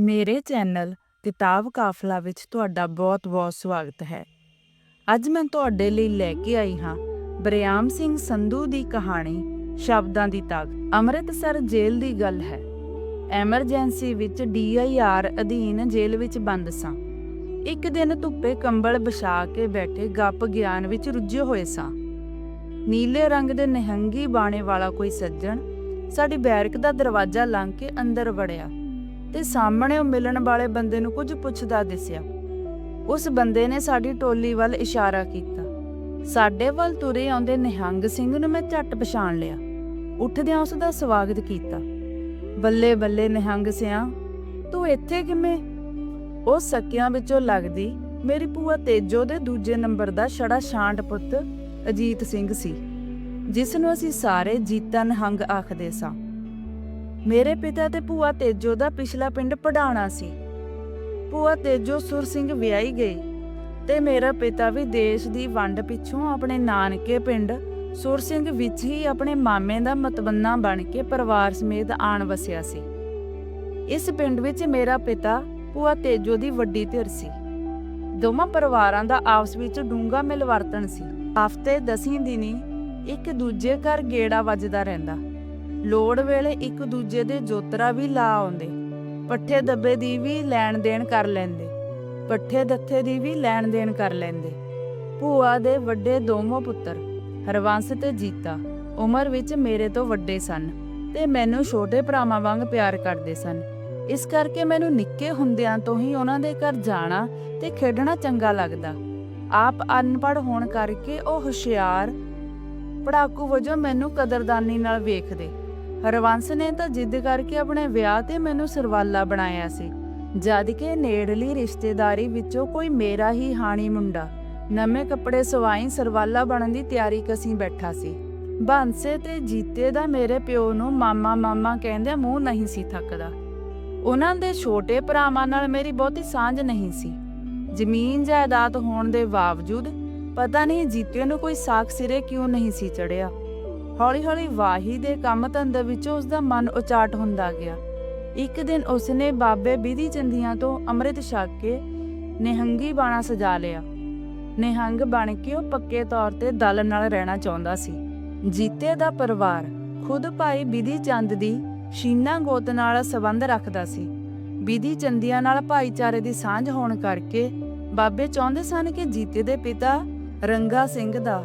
ਮੇਰੇ ਚੈਨਲ ਕਿਤਾਬ ਕਾਫਲਾ ਵਿੱਚ ਤੁਹਾਡਾ ਬਹੁਤ-ਬਹੁਤ ਸਵਾਗਤ ਹੈ। ਅੱਜ ਮੈਂ ਤੁਹਾਡੇ ਲਈ ਲੈ ਕੇ ਆਈ ਹਾਂ ਬਰਿਆਮ ਸਿੰਘ ਸੰਧੂ ਦੀ ਕਹਾਣੀ ਸ਼ਬਦਾਂ ਦੀ ਤਾਕਤ। ਅੰਮ੍ਰਿਤਸਰ ਜੇਲ੍ਹ ਦੀ ਗੱਲ ਹੈ। ਐਮਰਜੈਂਸੀ ਵਿੱਚ ਡੀਆਈਆਰ ਅਧੀਨ ਜੇਲ੍ਹ ਵਿੱਚ ਬੰਦ ਸਾਂ। ਇੱਕ ਦਿਨ ਧੁੱਪੇ ਕੰਬਲ ਵਿਛਾ ਕੇ ਬੈਠੇ ਗੱਪ ਗਿਆਨ ਵਿੱਚ ਰੁੱਝੇ ਹੋਏ ਸਾਂ। ਨੀਲੇ ਰੰਗ ਦੇ ਨਿਹੰਗੀ ਬਾਣੇ ਵਾਲਾ ਕੋਈ ਸੱਜਣ ਸਾਡੀ ਬੈਰਕ ਦਾ ਦਰਵਾਜ਼ਾ ਲੰਘ ਕੇ ਅੰਦਰ ਵੜਿਆ ਤੇ ਸਾਹਮਣੇ ਉਹ ਮਿਲਣ ਵਾਲੇ ਬੰਦੇ ਨੂੰ ਕੁਝ ਪੁੱਛਦਾ ਦਿਸਿਆ। ਉਸ ਬੰਦੇ ਨੇ ਸਾਡੀ ਟੋਲੀ ਵੱਲ ਇਸ਼ਾਰਾ ਕੀਤਾ। ਸਾਡੇ ਵੱਲ ਤੁਰੇ ਆਉਂਦੇ ਨਿਹੰਗ ਸਿੰਘ ਨੂੰ ਮੈਂ ਝੱਟ ਪਛਾਣ ਲਿਆ। ਉੱਠਦਿਆਂ ਉਸ ਦਾ ਸਵਾਗਤ ਕੀਤਾ। ਬੱਲੇ ਬੱਲੇ ਨਿਹੰਗ ਸਿਆ, ਤੂੰ ਇੱਥੇ ਕਿਵੇਂ? ਉਹ ਸਕਿਆਂ ਵਿੱਚੋਂ ਲੱਗਦੀ ਮੇਰੀ ਭੂਆ ਤੇਜੋ ਦੇ ਦੂਜੇ ਨੰਬਰ ਦਾ ਛੜਾ ਛਾਂਟ ਪੁੱਤ ਅਜੀਤ ਸਿੰਘ ਸੀ, ਜਿਸ ਨੂੰ ਅਸੀਂ ਸਾਰੇ ਜੀਤਾ ਨਿਹੰਗ ਆਖਦੇ ਸਾਂ। ਮੇਰੇ ਪਿਤਾ ਤੇ ਭੂਆ ਤੇਜੋ ਦਾ ਪਿਛਲਾ ਪਿੰਡ ਪੜਾਣਾ ਸੀ। ਭੂਆ ਤੇਜੋ ਸੁਰ ਸਿੰਘ ਵਿਆਹੀ ਗਈ ਤੇ ਮੇਰਾ ਪਿਤਾ ਵੀ ਦੇਸ਼ ਦੀ ਵੰਡ ਪਿੱਛੋਂ ਆਪਣੇ ਨਾਨਕੇ ਪਿੰਡ ਸੁਰ ਸਿੰਘ ਵਿੱਚ ਹੀ ਆਪਣੇ ਮਾਮੇ ਦਾ ਮਤਵੰਨਾ ਬਣ ਕੇ ਪਰਿਵਾਰ ਸਮੇਤ ਆਣ ਵਸਿਆ ਸੀ। ਇਸ ਪਿੰਡ ਵਿੱਚ ਮੇਰਾ ਪਿਤਾ, ਭੂਆ ਤੇਜੋ ਦੀ ਵੱਡੀ ਧਿਰ ਸੀ। ਦੋਵਾਂ ਪਰਿਵਾਰਾਂ ਦਾ ਆਪਸ ਵਿੱਚ ਡੂੰਘਾ ਮਿਲਵਰਤਨ ਸੀ। ਹਫ਼ਤੇ ਦਸੀਂ ਦਿਨੀ ਇੱਕ ਦੂਜੇ ਘਰ ਗੇੜਾ ਵੱਜਦਾ ਰਹਿੰਦਾ। ਲੋੜ ਵੇਲੇ ਇੱਕ ਦੂਜੇ ਦੇ ਜੋਤਰਾ ਵੀ ਲਾ ਆਉਂਦੇ। ਪੱਠੇ ਦੱਬੇ ਦੀ ਵੀ ਲੈਣ ਦੇਣ ਕਰ ਲੈਂਦੇ। ਪੱਠੇ ਦੱਥੇ ਦੀ ਵੀ ਲੈਣ ਦੇਣ ਕਰ ਲੈਂਦੇ। ਭੂਆ ਦੇ ਵੱਡੇ ਦੋਵੇਂ ਪੁੱਤਰ, ਹਰਵੰਸ ਤੇ ਜੀਤਾ, ਉਮਰ ਵਿੱਚ ਮੇਰੇ ਤੋਂ ਵੱਡੇ ਸਨ ਤੇ ਮੈਨੂੰ ਛੋਟੇ ਭਰਾਵਾਂ ਵਾਂਗ ਪਿਆਰ ਕਰਦੇ ਸਨ। ਇਸ ਕਰਕੇ ਮੈਨੂੰ ਨਿੱਕੇ ਹੁੰਦਿਆਂ ਤੋਂ ਹੀ ਉਹਨਾਂ ਦੇ ਘਰ ਜਾਣਾ ਤੇ ਖੇਡਣਾ ਚੰਗਾ ਲੱਗਦਾ। ਆਪ ਅਨਪੜ੍ਹ ਹੋਣ ਕਰਕੇ ਉਹ ਹੁਸ਼ਿਆਰ, ਪੜਾਕੂ ਵਜੋਂ ਮੈਨੂੰ ਕਦਰਦਾਨੀ ਨਾਲ ਵੇਖਦੇ। ਹਰਵੰਸ ਨੇ ਤਾਂ ਜਿੱਦ ਕਰਕੇ ਆਪਣੇ ਵਿਆਹ ਤੇ ਮੈਨੂੰ ਸਰਵਾਲਾ ਬਣਾਇਆ ਸੀ ਜਦ ਕਿ ਨੇੜਲੀ ਰਿਸ਼ਤੇਦਾਰੀ ਵਿੱਚੋਂ ਕੋਈ ਮੇਰਾ ਹੀ ਹਾਣੀ ਮੁੰਡਾ, ਨਵੇਂ ਕੱਪੜੇ ਸਵਾਈ ਸਰਵਾਲਾ ਬਣਨ ਦੀ ਤਿਆਰੀ ਕਸੀ ਬੈਠਾ ਸੀ। ਬਾਂਸੇ ਤੇ ਜੀਤੇ ਦਾ ਮੇਰੇ ਪਿਓ ਨੂੰ ਮਾਮਾ ਮਾਮਾ ਕਹਿੰਦੇ ਮੂੰਹ ਨਹੀਂ ਸੀ ਥੱਕਦਾ। ਉਹਨਾਂ ਦੇ ਛੋਟੇ ਭਰਾਵਾਂ ਨਾਲ ਮੇਰੀ ਬਹੁਤੀ ਸਾਂਝ ਨਹੀਂ ਸੀ। ਜ਼ਮੀਨ ਜਾਇਦਾਦ ਹੋਣ ਦੇ ਬਾਵਜੂਦ ਪਤਾ ਨਹੀਂ ਜੀਤੇ ਨੂੰ ਕੋਈ ਸਾਖ ਸਿਰੇ ਕਿਉਂ ਨਹੀਂ ਸੀ ਚੜਿਆ। ਹੌਲੀ-ਹੌਲੀ ਵਾਹੀ ਦੇ ਕੰਮ ਧੰਦੇ ਵਿੱਚੋਂ ਉਸ ਦਾ ਮਨ ਉਚਾਟ ਹੁੰਦਾ ਗਿਆ। ਇੱਕ ਦਿਨ ਉਸਨੇ ਬਾਬੇ ਬਿਧੀ ਚੰਦੀਆਂ ਤੋਂ ਅੰਮ੍ਰਿਤ ਛਕ ਕੇ ਨਿਹੰਗੀ ਬਾਣਾ ਸਜਾ ਲਿਆ। ਨਿਹੰਗ ਬਣ ਕੇ ਉਹ ਪੱਕੇ ਤੌਰ ਤੇ ਦਲ ਨਾਲ ਰਹਿਣਾ ਚਾਹੁੰਦਾ ਸੀ। ਜੀਤੇ ਦਾ ਪਰਿਵਾਰ ਖੁਦ ਭਾਈ ਬਿਧੀ ਚੰਦ ਦੀ ਸ਼ੀਨਾ ਗੋਤ ਨਾਲ ਸੰਬੰਧ ਰੱਖਦਾ ਸੀ। ਬਿਧੀ ਚੰਦੀਆਂ ਨਾਲ ਭਾਈਚਾਰੇ ਦੀ ਸਾਂਝ ਹੋਣ ਕਰਕੇ ਬਾਬੇ ਚਾਹੁੰਦੇ ਸਨ ਕਿ ਜੀਤੇ ਦੇ ਪਿਤਾ ਰੰਗਾ ਸਿੰਘ ਦਾ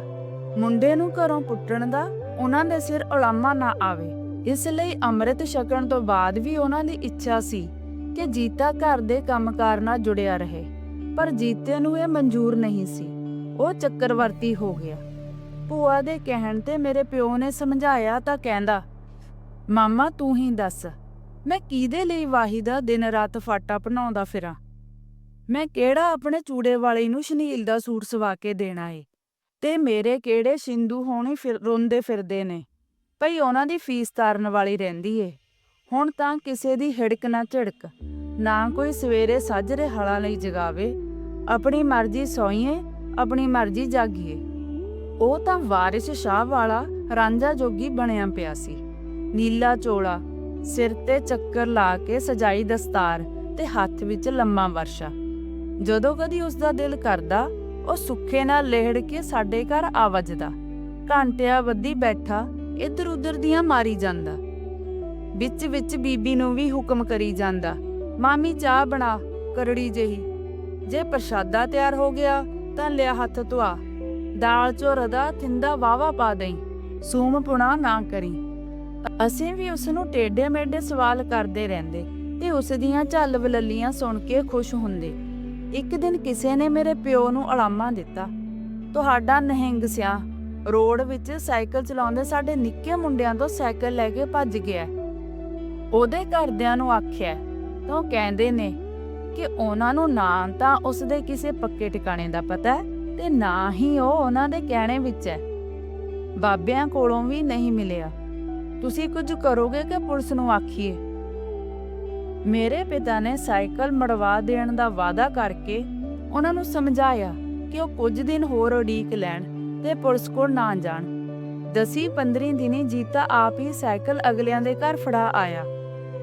ਮੁੰਡੇ ਨੂੰ ਘਰੋਂ ਪੁੱਟਣ ਦਾ ਉਹਨਾਂ ਦੇ ਸਿਰ ਉਲਾਮਾ ਨਾ ਆਵੇ। ਇਸ ਲਈ ਅੰਮ੍ਰਿਤ ਛਕਣ ਤੋਂ ਬਾਅਦ ਵੀ ਉਹਨਾਂ ਦੀ ਇੱਛਾ ਸੀ ਕਿ ਜੀਤਾ ਘਰ ਦੇ ਕੰਮਕਾਰ ਨਾਲ ਜੁੜਿਆ ਰਹੇ। ਪਰ ਜੀਤੇ ਨੂੰ ਇਹ ਮਨਜ਼ੂਰ ਨਹੀਂ ਸੀ। ਉਹ ਚੱਕਰਵਰਤੀ ਹੋ ਗਿਆ। ਭੂਆ ਦੇ ਕਹਿਣ ਤੇ ਮੇਰੇ ਪਿਓ ਨੇ ਸਮਝਾਇਆ ਤਾਂ ਕਹਿੰਦਾ, ਮਾਮਾ, ਤੂੰ ਹੀ ਦੱਸ, ਮੈਂ ਕਿਹਦੇ ਲਈ ਵਾਹੀ ਦਾ ਦਿਨ ਰਾਤ ਫਾਟਾ ਬਣਾਉਂਦਾ ਫਿਰਾਂ। ਮੈਂ ਕਿਹੜਾ ਆਪਣੇ ਚੂੜੇ ਵਾਲੇ ਨੂੰ ਸ਼ਨੀਲ ਦਾ ਸੂਟ ਸਵਾ ਕੇ ਦੇਣਾ ਏ ਤੇ ਮੇਰੇ ਕਿਹੜੇ ਸਿੰਧੂ ਹੋਣੀ ਫਿਰ, ਰੋਂਦੇ ਫਿਰਦੇ ਨੇ ਭਈ ਉਹਨਾਂ ਦੀ ਫੀਸ ਤਾਰਨ ਵਾਲੀ ਰਹਿੰਦੀ ਏ। ਹੁਣ ਤਾਂ ਕਿਸੇ ਦੀ ਹਿੜਕ ਨਾ ਝਿੜਕ ਨਾ ਕੋਈ ਸਵੇਰੇ ਸਾਜਰੇ ਹਲਾਂ ਲਈ ਜਗਾਵੇ ਆਪਣੀ ਮਰਜ਼ੀ ਸੋਈਏ, ਆਪਣੀ ਮਰਜ਼ੀ ਜਾਗੀਏ। ਉਹ ਤਾਂ ਵਾਰਿਸ ਸ਼ਾਹ ਵਾਲਾ ਰਾਂਝਾ ਜੋਗੀ ਬਣਿਆ ਪਿਆ ਸੀ। ਨੀਲਾ ਚੋਲਾ, ਸਿਰ ਤੇ ਚੱਕਰ ਲਾ ਕੇ ਸਜਾਈ ਦਸਤਾਰ ਤੇ ਹੱਥ ਵਿੱਚ ਲੰਮਾ ਵਰਸ਼ਾ। ਜਦੋਂ ਕਦੀ ਉਸ ਦਾ ਦਿਲ ਕਰਦਾ ਉਹ ਸੁੱਖੇ ਨਾਲ ਲੇਹੜ ਕੇ ਸਾਡੇ ਘਰ ਆ ਵੱਜਦਾ। ਘੰਟਿਆਂ ਬੱਧੀ ਬੈਠਾ ਇੱਧਰ ਉੱਧਰ ਦੀਆਂ ਮਾਰੀ ਜਾਂਦਾ। ਵਿੱਚ ਵਿੱਚ ਬੀਬੀ ਨੂੰ ਵੀ ਹੁਕਮ ਕਰੀ ਜਾਂਦਾ, ਮਾਮੀ, ਚਾਹ ਬਣਾ, ਕਰੜੀ ਜਿਹੀ ਜੇ ਪ੍ਰਸ਼ਾਦਾ ਤਿਆਰ ਹੋ ਗਿਆ, ਤਾਂ ਲਿਆ ਹੱਥ ਧੁਆ ਦਾਲ, ਚੋਰ ਦਾ ਥਿੰਦਾ ਵਾਵਾ ਪਾ ਦੇਈ, ਸੂਮ ਪੁਣਾ ਨਾ ਕਰੀ ਅਸੀਂ ਵੀ ਉਸ ਨੂੰ ਟੇਡੇ ਮੇਡੇ ਸਵਾਲ ਕਰਦੇ ਰਹਿੰਦੇ ਤੇ ਉਸ ਦੀਆਂ ਝੱਲ ਬਲੱਲੀਆਂ ਸੁਣ ਕੇ ਖੁਸ਼ ਹੁੰਦੇ ਇੱਕ ਦਿਨ ਕਿਸੇ ਨੇ ਮੇਰੇ ਪਿਓ ਨੂੰ ਅਲਾਮਾ ਦਿੱਤਾ। ਤੁਹਾਡਾ ਨਹਿੰਗ ਸਿਆ, ਰੋਡ ਵਿੱਚ ਸਾਈਕਲ ਚਲਾਉਂਦੇ ਸਾਡੇ ਨਿੱਕੇ ਮੁੰਡਿਆਂ ਤੋਂ ਸਾਈਕਲ ਲੈ ਕੇ ਭੱਜ ਗਿਆ। ਉਹਦੇ ਘਰਦਿਆਂ ਨੂੰ ਆਖਿਆ, ਤਾਂ ਉਹ ਕਹਿੰਦੇ ਨੇ ਕਿ ਉਹਨਾਂ ਨੂੰ ਨਾ ਤਾਂ ਉਸ ਦੇ ਕਿਸੇ ਪੱਕੇ ਟਿਕਾਣੇ ਦਾ ਪਤਾ ਹੈ ਤੇ ਨਾ ਹੀ ਉਹ ਉਹਨਾਂ ਦੇ ਕਹਿਣੇ ਵਿੱਚ ਹੈ। ਬਾਬਿਆਂ ਕੋਲੋਂ ਵੀ ਨਹੀਂ ਮਿਲਿਆ। ਤੁਸੀਂ ਕੁਝ ਕਰੋਗੇ ਕਿ ਪੁਲਿਸ ਨੂੰ ਆਖੀਏ? ਮੇਰੇ ਪਿਤਾ ਨੇ ਸਾਈਕਲ ਮੜਵਾ ਦੇਣ ਦਾ ਵਾਅਦਾ ਕਰਕੇ ਉਹਨਾਂ ਨੂੰ ਸਮਝਾਇਆ ਕਿ ਉਹ ਕੁਝ ਦਿਨ ਹੋਰ ਉਡੀਕ ਲੈਣ ਤੇ ਪੁਲਿਸ ਕੋਲ ਨਾ ਜਾਣ। ਦਸੀ 15 ਦਿਨੀ ਜੀਤਾ ਆਪ ਹੀ ਸਾਈਕਲ ਅਗਲਿਆਂ ਦੇ ਘਰ ਫੜਾ ਆਇਆ।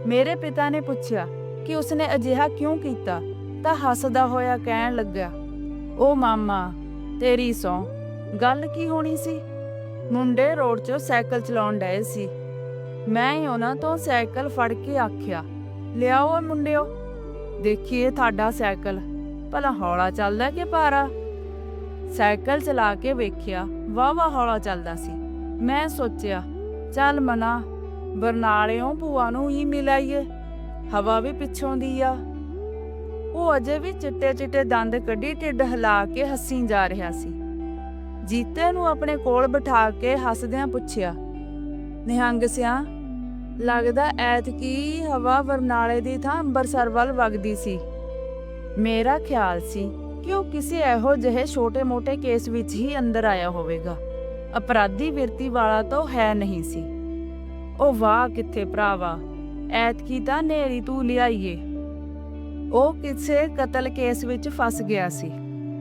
ਮੇਰੇ ਪਿਤਾ ਨੇ ਪੁੱਛਿਆ ਕਿ ਉਸਨੇ ਅਜਿਹਾ ਕਿਉਂ ਕੀਤਾ? ਤਾਂ ਹੱਸਦਾ ਹੋਇਆ ਕਹਿਣ ਲੱਗਾ ਉਹ ਮਾਮਾ, ਤੇਰੀ ਸੌ ਗੱਲ ਕੀ ਹੋਣੀ ਸੀ? ਮੁੰਡੇ ਰੋਡ 'ਚੋਂ ਸਾਈਕਲ ਚਲਾਉਣ ਡਏ ਸੀ। ਮੈਂ ਹੀ ਉਹਨਾਂ ਤੋਂ ਸਾਈਕਲ ਫੜ ਕੇ ਆਖਿਆ ਲਿਆਓ ਇਹ ਮੁੰਡਿਓ। ਦੇਖੀਏ ਤੁਹਾਡਾ ਸਾਈਕਲ। ਭਲਾ ਹੌਲਾ ਚੱਲਦਾ ਕਿ ਭਾਰਾ? ਸਾਈਕਲ ਚਲਾ ਕੇ ਵੇਖਿਆ ਵਾਹ ਵਾਹ ਹੌਲਾ ਚੱਲਦਾ ਸੀ। ਮੈਂ ਸੋਚਿਆ, ਚੱਲ ਮਨਾ, ਬਰਨਾਲਿਓਂ ਭੂਆ ਨੂੰ ਹੀ ਮਿਲਾਈਏ। ਹਵਾ ਵੀ ਪਿੱਛੋਂ ਦੀ ਆ। ਉਹ ਅਜੇ ਵੀ ਚਿੱਟੇ ਚਿੱਟੇ ਦੰਦ ਕੱਢੀ ਢਿੱਡ ਹਿਲਾ ਕੇ ਹੱਸੀ ਜਾ ਰਿਹਾ ਸੀ। ਜੀਤੇ ਨੂੰ ਆਪਣੇ ਕੋਲ ਬਿਠਾ ਕੇ ਹੱਸਦਿਆਂ ਪੁੱਛਿਆ, ਨਿਹੰਗ ਸਿਆ ਲੱਗਦਾ ਐਤਕੀ ਹਵਾ ਬਰਨਾਲੇ ਦੀ ਥਾਂ ਅੰਬਰਸਰ ਵੱਲ ਵਗਦੀ ਸੀ। ਮੇਰਾ ਖਿਆਲ ਸੀ ਕਿ ਉਹ ਕਿਸੇ ਇਹੋ ਜਿਹੇ ਛੋਟੇ-ਮੋਟੇ ਕੇਸ ਵਿੱਚ ਹੀ ਅੰਦਰ ਆਇਆ ਹੋਵੇਗਾ। ਅਪਰਾਧੀ ਵਿਰਤੀ ਵਾਲਾ ਤਾਂ ਹੈ ਨਹੀਂ ਸੀ। ਉਹ ਵਾਹ ਕਿੱਥੇ ਭਰਾਵਾ, ਐਤਕੀ ਤਾਂ ਨੇਰੀ ਤੂੰ ਲਿਆਈਏ। ਉਹ ਕਿਸੇ ਕਤਲ ਕੇਸ ਵਿੱਚ ਫਸ ਗਿਆ ਸੀ।